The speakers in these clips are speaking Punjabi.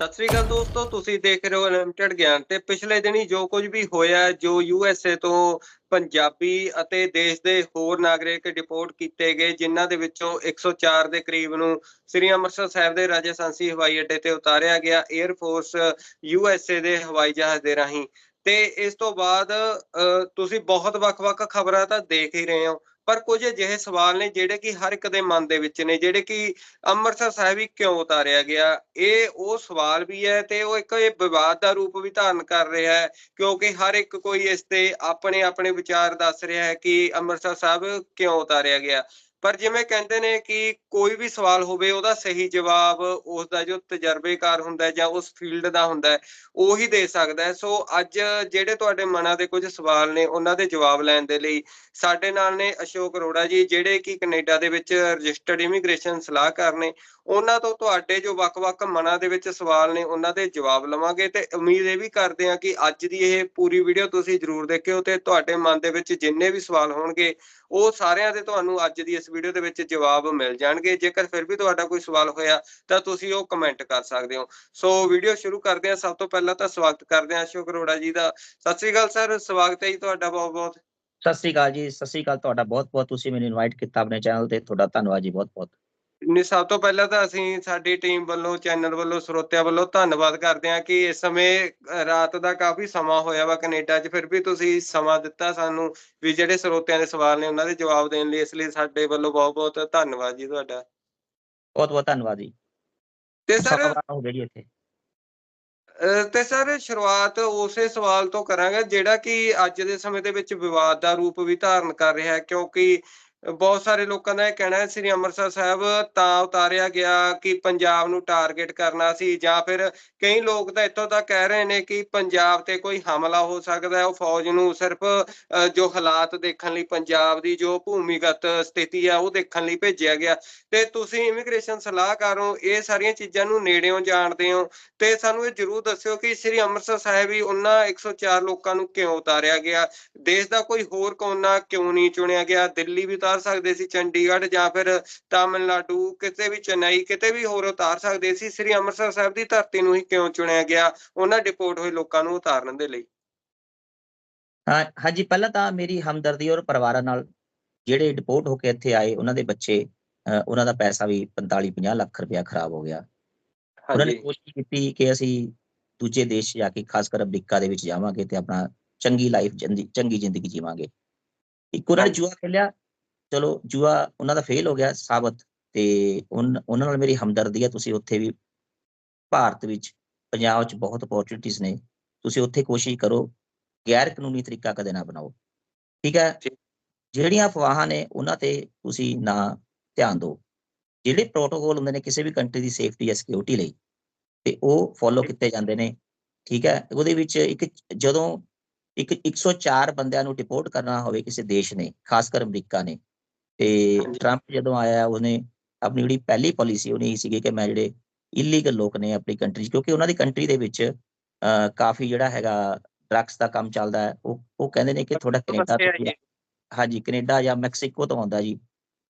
ਸਤਿ ਸ੍ਰੀ ਅਕਾਲ ਦੋਸਤੋ, ਤੁਸੀਂ ਦੇਖ ਰਹੇ ਹੋ ਲਿਮਟਿਡ ਗਿਆਨ ਤੇ ਪਿਛਲੇ ਦਿਨੀ ਜੋ ਕੁਝ ਵੀ ਹੋਇਆ, ਜੋ ਯੂਐਸਏ ਤੋਂ ਪੰਜਾਬੀ ਅਤੇ ਦੇਸ਼ ਦੇ ਹੋਰ ਨਾਗਰਿਕ ਡਿਪੋਰਟ ਕੀਤੇ ਗਏ, ਜਿਨ੍ਹਾਂ ਦੇ ਵਿੱਚੋਂ 104 ਦੇ ਕਰੀਬ ਨੂੰ ਸ੍ਰੀ ਅੰਮ੍ਰਿਤਸਰ ਸਾਹਿਬ ਦੇ ਰਾਜਾ ਸਾਂਸੀ ਹਵਾਈ ਅੱਡੇ ਤੇ ਉਤਾਰਿਆ ਗਿਆ air force U S A ਦੇ ਹਵਾਈ ਜਹਾਜ਼ ਦੇ ਰਾਹੀਂ। ਤੇ ਇਸ ਤੋਂ ਬਾਅਦ ਤੁਸੀਂ ਬਹੁਤ ਵੱਖ-ਵੱਖ ਖਬਰਾਂ ਤਾਂ ਦੇਖ ਹੀ ਰਹੇ ਹੋ। ਪਰ ਕੁਝ ਅਜਿਹੇ ਸਵਾਲ ਨੇ ਜਿਹੜੇ ਕਿ ਹਰ ਇੱਕ ਦੇ ਮਨ ਦੇ ਵਿੱਚ ਨੇ, ਜਿਹੜੇ ਕਿ ਅੰਮ੍ਰਿਤਸਰ ਸਾਹਿਬ ਹੀ ਕਿਉਂ ਉਤਾਰਿਆ ਗਿਆ? ਇਹ ਉਹ ਸਵਾਲ ਵੀ ਹੈ ਤੇ ਉਹ ਇੱਕ ਇਹ ਵਿਵਾਦ ਦਾ ਰੂਪ ਵੀ ਧਾਰਨ ਕਰ ਰਿਹਾ ਹੈ, ਕਿਉਂਕਿ ਹਰ ਇੱਕ ਕੋਈ ਇਸ ਤੇ ਆਪਣੇ ਆਪਣੇ ਵਿਚਾਰ ਦੱਸ ਰਿਹਾ ਹੈ ਕਿ ਅੰਮ੍ਰਿਤਸਰ ਸਾਹਿਬ ਕਿਉਂ ਉਤਾਰਿਆ ਗਿਆ। ਪਰ ਜਿਵੇਂ ਕਹਿੰਦੇ ਨੇ ਕਿ ਕੋਈ ਵੀ ਸਵਾਲ ਹੋਵੇ, ਉਹਦਾ ਸਹੀ ਜਵਾਬ ਉਸ ਦਾ ਜੋ ਤਜਰਬੇਕਾਰ ਹੁੰਦਾ ਜਾਂ ਉਸ ਫੀਲਡ ਦਾ ਹੁੰਦਾ ਉਹੀ ਦੇ ਸਕਦਾ ਹੈ। ਸੋ ਅੱਜ ਜਿਹੜੇ ਤੁਹਾਡੇ ਮਨਾਂ ਦੇ ਕੁਝ ਸਵਾਲ ਨੇ, ਉਹਨਾਂ ਦੇ ਜਵਾਬ ਲੈਣ ਦੇ ਲਈ ਸਾਡੇ ਨਾਲ ਨੇ ਅਸ਼ੋਕ ਅਰੋੜਾ ਜੀ, ਜਿਹੜੇ ਕਿ ਕੈਨੇਡਾ ਦੇ ਵਿੱਚ ਰਜਿਸਟਰਡ ਇਮੀਗ੍ਰੇਸ਼ਨ ਸਲਾਹਕਾਰ ਨੇ। ਉਹਨਾਂ ਤੋਂ ਤੁਹਾਡੇ ਜੋ ਵੱਖ-ਵੱਖ ਮਨਾਂ ਦੇ ਵਿੱਚ ਸਵਾਲ ਨੇ, ਉਹਨਾਂ ਦੇ ਜਵਾਬ ਲਵਾਂਗੇ ਤੇ ਉਮੀਦ ਇਹ ਵੀ ਕਰਦੇ ਹਾਂ ਕਿ ਅੱਜ ਦੀ ਇਹ ਪੂਰੀ ਵੀਡੀਓ ਤੁਸੀਂ ਜਰੂਰ ਦੇਖਿਓ ਤੇ ਤੁਹਾਡੇ ਮਨ ਦੇ ਵਿੱਚ ਜਿੰਨੇ ਵੀ ਸਵਾਲ ਹੋਣਗੇ, ਉਹ ਸਾਰਿਆਂ ਦੇ ਤੁਹਾਨੂੰ ਅੱਜ ਦੀ ਇਸ ਵੀਡੀਓ ਦੇ ਵਿੱਚ ਜਵਾਬ ਮਿਲ ਜਾਣਗੇ। ਜੇਕਰ ਫਿਰ ਵੀ ਤੁਹਾਡਾ ਕੋਈ ਸਵਾਲ ਹੋਇਆ, ਤਾਂ ਤੁਸੀਂ ਉਹ ਕਮੈਂਟ ਕਰ ਸਕਦੇ ਹੋ। ਸੋ ਵੀਡੀਓ ਸ਼ੁਰੂ ਕਰਦੇ ਹਾਂ। ਸਭ ਤੋਂ ਪਹਿਲਾਂ ਤਾਂ ਸਵਾਗਤ ਕਰਦੇ ਹਾਂ ਅਸ਼ੋਕ ਅਰੋੜਾ ਜੀ ਦਾ। ਸਤਿ ਸ੍ਰੀ ਅਕਾਲ ਸਰ, ਸਵਾਗਤ ਹੈ ਜੀ ਤੁਹਾਡਾ ਬਹੁਤ-ਬਹੁਤ। ਸਤਿ ਸ੍ਰੀ ਅਕਾਲ ਜੀ, ਸਤਿ ਸ੍ਰੀ ਅਕਾਲ। ਤੁਹਾਡਾ ਬਹੁਤ ਬਹੁਤ ਤੁਸੀਂ ਮੈਨੂੰ ਇਨਵਾਈਟ ਕੀਤਾ ਆਪਣੇ ਚੈਨਲ ਤੇ। ਤੁਹਾਡਾ ਧੰਨਵਾਦ ਜੀ ਬਹੁਤ ਬਹੁਤ ਨੇ ਸਭ ਤੋਂ ਪਹਿਲਾਂ ਤਾਂ ਅਸੀਂ ਸਾਡੀ ਟੀਮ ਵੱਲੋਂ ਚੈਨਲ ਵੱਲੋਂ ਸਰੋਤਿਆਂ ਵੱਲੋਂ ਧੰਨਵਾਦ ਕਰਦੇ ਹਾਂ ਕਿ ਇਸ ਸਮੇਂ ਰਾਤ ਦਾ ਕਾਫੀ ਸਮਾਂ ਹੋਇਆ ਵਾ ਕੈਨੇਡਾ 'ਚ। ਫਿਰ ਵੀ ਤੁਸੀਂ ਸਮਾਂ ਦਿੱਤਾ ਸਾਨੂੰ ਵੀ ਜਿਹੜੇ ਸਰੋਤਿਆਂ ਦੇ ਸਵਾਲ ਨੇ ਉਹਨਾਂ ਦੇ ਜਵਾਬ ਦੇਣ ਲਈ। ਇਸ ਲਈ ਸਾਡੇ ਵੱਲੋਂ ਬਹੁਤ-ਬਹੁਤ ਧੰਨਵਾਦ ਜੀ ਤੁਹਾਡਾ। ਬਹੁਤ ਬਹੁਤ ਧੰਨਵਾਦ ਜੀ। ਤੇ ਸਰ ਖਬਰਾਂ ਹੋ ਗਈ ਇੱਥੇ। ਅ, ਤੇ ਸਰ ਸ਼ੁਰੂਆਤ ਉਸੇ ਸਵਾਲ ਤੋਂ ਕਰਾਂਗੇ ਜਿਹੜਾ ਕਿ ਅੱਜ ਦੇ ਸਮੇਂ ਦੇ ਵਿੱਚ ਵਿਵਾਦ ਦਾ ਰੂਪ ਵੀ ਧਾਰਨ ਕਰ ਰਿਹਾ ਹੈ। ਕਿਉਂਕਿ ਬਹੁਤ ਸਾਰੇ ਲੋਕਾਂ ਦਾ ਇਹ ਕਹਿਣਾ ਹੈ, ਸ੍ਰੀ ਅੰਮ੍ਰਿਤਸਰ ਸਾਹਿਬ ਤਾਂ ਉਤਾਰਿਆ ਗਿਆ ਕਿ ਪੰਜਾਬ ਨੂੰ ਟਾਰਗੇਟ ਕਰਨਾ ਸੀ ਜਾਂ ਫਿਰ ਕਈ ਲੋਕ ਤਾਂ ਇੱਥੋਂ ਤੱਕ ਕਹਿ ਰਹੇ ਨੇ ਕਿ ਪੰਜਾਬ ਤੇ ਕੋਈ ਹਮਲਾ ਹੋ ਸਕਦਾ ਹੈ। ਉਹ ਫੌਜ ਨੂੰ ਸਿਰਫ ਜੋ ਹਾਲਾਤ ਦੇਖਣ ਲਈ ਪੰਜਾਬ ਦੀ ਜੋ ਭੂਮੀਗਤ ਸਥਿਤੀ ਆ, ਉਹ ਦੇਖਣ ਲਈ ਭੇਜਿਆ ਗਿਆ। ਤੇ ਤੁਸੀਂ ਇਮੀਗ੍ਰੇਸ਼ਨ ਸਲਾਹਕਾਰ ਹੋ, ਇਹ ਸਾਰੀਆਂ ਚੀਜ਼ਾਂ ਨੂੰ ਨੇੜਿਓਂ ਜਾਣਦੇ ਹੋ ਤੇ ਸਾਨੂੰ ਇਹ ਜਰੂਰ ਦੱਸਿਓ ਕਿ ਸ੍ਰੀ ਅੰਮ੍ਰਿਤਸਰ ਸਾਹਿਬ ਹੀ ਉਹਨਾਂ 104 ਲੋਕਾਂ ਨੂੰ ਕਿਉਂ ਉਤਾਰਿਆ ਗਿਆ? ਦੇਸ਼ ਦਾ ਕੋਈ ਹੋਰ ਕੋਨਾ ਕਿਉਂ ਨਹੀਂ ਚੁਣਿਆ ਗਿਆ? ਦਿੱਲੀ ਵੀ ਤਾਂ ਉਤਾਰ ਸਕਦੇ ਸੀ ਚੰਡੀਗੜ੍ਹ ਜਾਂ ਫਿਰ ਤਾਮਿਲਨਾਡੂ ਕਿਤੇ ਵੀ ਚੇਨਈ ਕਿਤੇ ਵੀ ਹੋਰ ਉਤਾਰ ਸਕਦੇ ਸੀ ਸ੍ਰੀ ਅੰਮ੍ਰਿਤਸਰ ਸਾਹਿਬ ਦੀ ਧਰਤੀ ਨੂੰ ਹੀ ਕਿਉਂ ਚੁਣਿਆ ਗਿਆ ਉਹਨਾਂ ਡਿਪੋਰਟ ਹੋਏ ਲੋਕਾਂ ਨੂੰ ਉਤਾਰਨ ਦੇ ਲਈ। ਹਾਂ ਹਾਂਜੀ ਪਹਿਲਾਂ ਤਾਂ ਮੇਰੀ ਹਮਦਰਦੀ ਔਰ ਪਰਿਵਾਰਾਂ ਨਾਲ ਜਿਹੜੇ ਡਿਪੋਰਟ ਹੋ ਕੇ ਇੱਥੇ ਆਏ ਉਹਨਾਂ ਦੇ ਬੱਚੇ ਉਹਨਾਂ ਦਾ ਪੈਸਾ ਵੀ 45 50 ਲੱਖ ਰੁਪਇਆ ਖਰਾਬ ਹੋ ਗਿਆ। ਉਹਨਾਂ ਨੇ ਕੋਸ਼ਿਸ਼ ਕੀਤੀ ਕਿ ਅਸੀਂ ਦੂਜੇ ਦੇਸ਼ ਜਾ ਕੇ ਖਾਸ ਕਰ ਅਮਰੀਕਾ ਦੇ ਵਿੱਚ ਜਾਵਾਂਗੇ ਤੇ ਆਪਣਾ ਚੰਗੀ ਲਾਈਫ ਚੰਗੀ ਜ਼ਿੰਦਗੀ ਜੀਵਾਂਗੇ। ਇੱਕ ਉਹਨਾਂ। ਜੂਆ ਖੇਲਿਆ ਚਲੋ ਜੂਆ ਉਹਨਾਂ ਦਾ ਫੇਲ ਹੋ ਗਿਆ ਸਾਬਤ ਤੇ ਉਹਨਾਂ ਨਾਲ ਮੇਰੀ ਹਮਦਰਦੀ ਹੈ ਤੁਸੀਂ ਉੱਥੇ ਵੀ ਭਾਰਤ ਵਿੱਚ ਪੰਜਾਬ 'ਚ ਬਹੁਤ ਅਪੋਰਚੁਨਿਟੀਆਂ ਨੇ ਤੁਸੀਂ ਉੱਥੇ ਕੋਸ਼ਿਸ਼ ਕਰੋ ਗੈਰ ਕਾਨੂੰਨੀ ਤਰੀਕਾ ਕਦੇ ਨਾ ਬਣਾਓ ਠੀਕ ਹੈ। ਜਿਹੜੀਆਂ ਅਫਵਾਹਾਂ ਨੇ ਉਹਨਾਂ ਤੇ ਤੁਸੀਂ ਨਾ ਧਿਆਨ ਦਿਓ ਜਿਹੜੇ ਪ੍ਰੋਟੋਕੋਲ ਹੁੰਦੇ ਨੇ ਕਿਸੇ ਵੀ ਕੰਟਰੀ ਦੀ ਸੇਫਟੀ ਜਾਂ ਸਿਕਿਉਰਿਟੀ ਲਈ ਤੇ ਉਹ ਫੋਲੋ ਕੀਤੇ ਜਾਂਦੇ ਨੇ ਠੀਕ ਹੈ? ਉਹਦੇ ਵਿੱਚ ਇੱਕ ਜਦੋਂ ਇੱਕ 104 ਬੰਦਿਆਂ ਨੂੰ ਡਿਪੋਰਟ ਕਰਨਾ ਹੋਵੇ ਕਿਸੇ ਦੇਸ਼ ਨੇ ਖਾਸ ਕਰ ਅਮਰੀਕਾ ਨੇ ਤੇ। ਟਰੰਪ ਜਦੋਂ ਆਇਆ ਉਹਨੇ ਆਪਣੀ ਜਿਹੜੀ ਪਹਿਲੀ ਪਾਲਿਸੀ ਉਹਨੇ ਇਹ ਸੀਗੀ ਕਿ ਮੈਂ ਜਿਹੜੇ ਇਲੀਗਲ ਲੋਕ ਨੇ ਆਪਣੀ ਕੰਟਰੀ ਕਿਉਂਕਿ ਉਹਨਾਂ ਦੀ ਕੰਟਰੀ ਦੇ ਵਿੱਚ ਕਾਫੀ ਜਿਹੜਾ ਹੈਗਾ ਡਰੱਗਸ ਦਾ ਕੰਮ ਚੱਲਦਾ ਹੈ ਉਹ ਉਹ ਕਹਿੰਦੇ ਨੇ ਕਿ ਥੋੜਾ ਕੈਨੇਡਾ। ਹਾਂਜੀ ਕੈਨੇਡਾ ਜਾਂ ਮੈਕਸੀਕੋ ਤੋਂ ਆਉਂਦਾ ਜੀ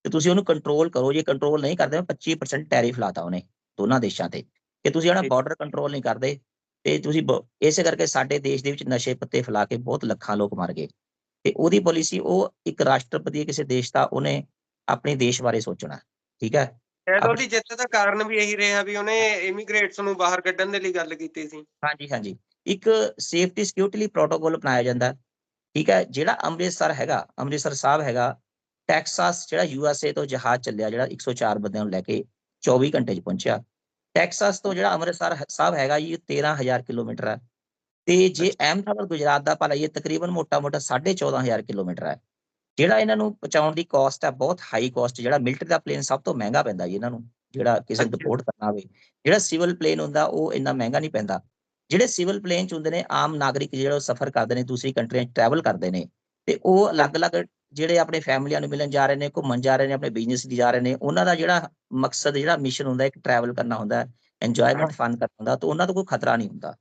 ਤੇ ਤੁਸੀਂ ਉਹਨੂੰ ਕੰਟਰੋਲ ਕਰੋ ਜੇ ਕੰਟਰੋਲ ਨਹੀਂ ਕਰਦੇ 25% ਟੈਰਿਫ ਲਾਤਾ ਉਹਨੇ ਦੋਨਾਂ ਦੇਸ਼ਾਂ ਤੇ ਕਿ ਤੁਸੀਂ ਜਿਹੜਾ। ਬਾਰਡਰ ਕੰਟਰੋਲ ਨਹੀਂ ਕਰਦੇ ਤੇ ਤੁਸੀਂ ਇਸੇ ਕਰਕੇ ਸਾਡੇ ਦੇਸ਼ ਦੇ ਵਿੱਚ ਨਸ਼ੇ ਪੱਤੇ ਫੈਲਾ ਕੇ ਬਹੁਤ ਲੱਖਾਂ ਲੋਕ ਮਰ ਗਏ ਤੇ ਉਹਦੀ ਪਾਲਿਸੀ ਉਹ ਇੱਕ ਰਾਸ਼ਟਰਪਤੀ ਕਿਸੇ ਦੇਸ਼ ਦਾ ਉਹਨੇ ਆਪਣੇ ਦੇਸ਼ ਬਾਰੇ ਸੋਚਣਾ ਠੀਕ ਹੈ? ਸ਼ਾਇਦ ਉਹਦੀ ਜਿੱਤ ਦਾ ਕਾਰਨ ਵੀ ਇਹੀ ਰਿਹਾ ਵੀ ਉਹਨੇ ਇਮੀਗ੍ਰੇਟਸ ਨੂੰ ਬਾਹਰ ਕੱਢਣ ਦੇ ਲਈ ਗੱਲ ਕੀਤੀ ਸੀ। ਹਾਂਜੀ ਹਾਂਜੀ। ਇੱਕ ਸੇਫਟੀ ਸਿਕਿਉਰਿਟੀ ਲਈ ਪ੍ਰੋਟੋਕਾਲ ਅਪਣਾਇਆ ਜਾਂਦਾ। ਠੀਕ ਹੈ? ਜਿਹੜਾ ਅੰਮ੍ਰਿਤਸਰ ਹੈਗਾ ਅੰਮ੍ਰਿਤਸਰ ਸਾਹਿਬ ਹੈਗਾ ਟੈਕਸਾਸ ਜਿਹੜਾ ਯੂਐਸਏ ਤੋਂ ਜਹਾਜ਼ ਚੱਲਿਆ ਜਿਹੜਾ 104 ਬੰਦਿਆਂ ਨੂੰ ਲੈ ਕੇ 24 ਘੰਟੇ 'ਚ ਪਹੁੰਚਿਆ। ਟੈਕਸਾਸ ਤੋਂ ਜਿਹੜਾ ਅੰਮ੍ਰਿਤਸਰ ਸਾਹਿਬ ਹੈਗਾ ਜੀ ਇਹ 13000 ਕਿਲੋਮੀਟਰ ਹੈ। ਤੇ ਜੇ ਅਹਿਮਦਾਬਾਦ ਗੁਜਰਾਤ ਦਾ ਭਲਾ ਇਹ ਤਕਰੀਬਨ ਮੋਟਾ-ਮੋਟਾ 14500 ਕਿਲੋਮੀਟਰ ਹੈ। ਜਿਹੜਾ ਇਹਨਾਂ ਨੂੰ ਪਹੁੰਚਾਉਣ ਦੀ ਕਾਸਟ ਹੈ ਬਹੁਤ ਹਾਈ ਕਾਸਟ ਜਿਹੜਾ ਮਿਲਟਰੀ ਦਾ ਪਲੇਨ ਸਭ ਤੋਂ ਮਹਿੰਗਾ ਪੈਂਦਾ ਜੀ ਇਹਨਾਂ ਨੂੰ ਜਿਹੜਾ ਕਿਸੇ ਨੂੰ। ਡਿਪੋਰਟ ਕਰਨਾ ਹੋਵੇ। ਜਿਹੜਾ ਸਿਵਲ ਪਲੇਨ ਹੁੰਦਾ ਉਹ ਇੰਨਾ ਮਹਿੰਗਾ ਨਹੀਂ ਪੈਂਦਾ। ਜਿਹੜੇ ਸਿਵਲ ਪਲੇਨ ਚ ਹੁੰਦੇ ਨੇ ਆਮ ਨਾਗਰਿਕ ਜਿਹੜੇ ਉਹ ਸਫ਼ਰ ਕਰਦੇ ਨੇ ਦੂਸਰੀ ਕੰਟਰੀਆਂ ਚ ਟਰੈਵਲ ਕਰਦੇ ਨੇ ਤੇ ਉਹ ਅਲੱਗ-ਅਲੱਗ ਜਿਹੜੇ ਆਪਣੇ ਫੈਮਲੀਆਂ ਨੂੰ ਮਿਲਣ ਜਾ ਰਹੇ ਨੇ ਘੁੰਮਣ ਜਾ ਰਹੇ ਨੇ ਆਪਣੇ ਬਿਜ਼ਨਸ ਲਈ ਜਾ ਰਹੇ ਨੇ ਉਹਨਾਂ ਦਾ ਜਿਹੜਾ ਮਕਸਦ ਜਿਹੜਾ ਮਿਸ਼ਨ ਹੁੰਦਾ ਇੱਕ ਟਰੈਵਲ ਕਰਨਾ ਹੁੰਦਾ ਇੰਜੋਇਮੈਂਟ ਫਨ ਕਰਨਾ ਹੁੰਦਾ ਤਾਂ ਉਹਨਾਂ ਤੋਂ ਕੋਈ ਖਤਰਾ ਨਹੀਂ ਹੁੰਦਾ।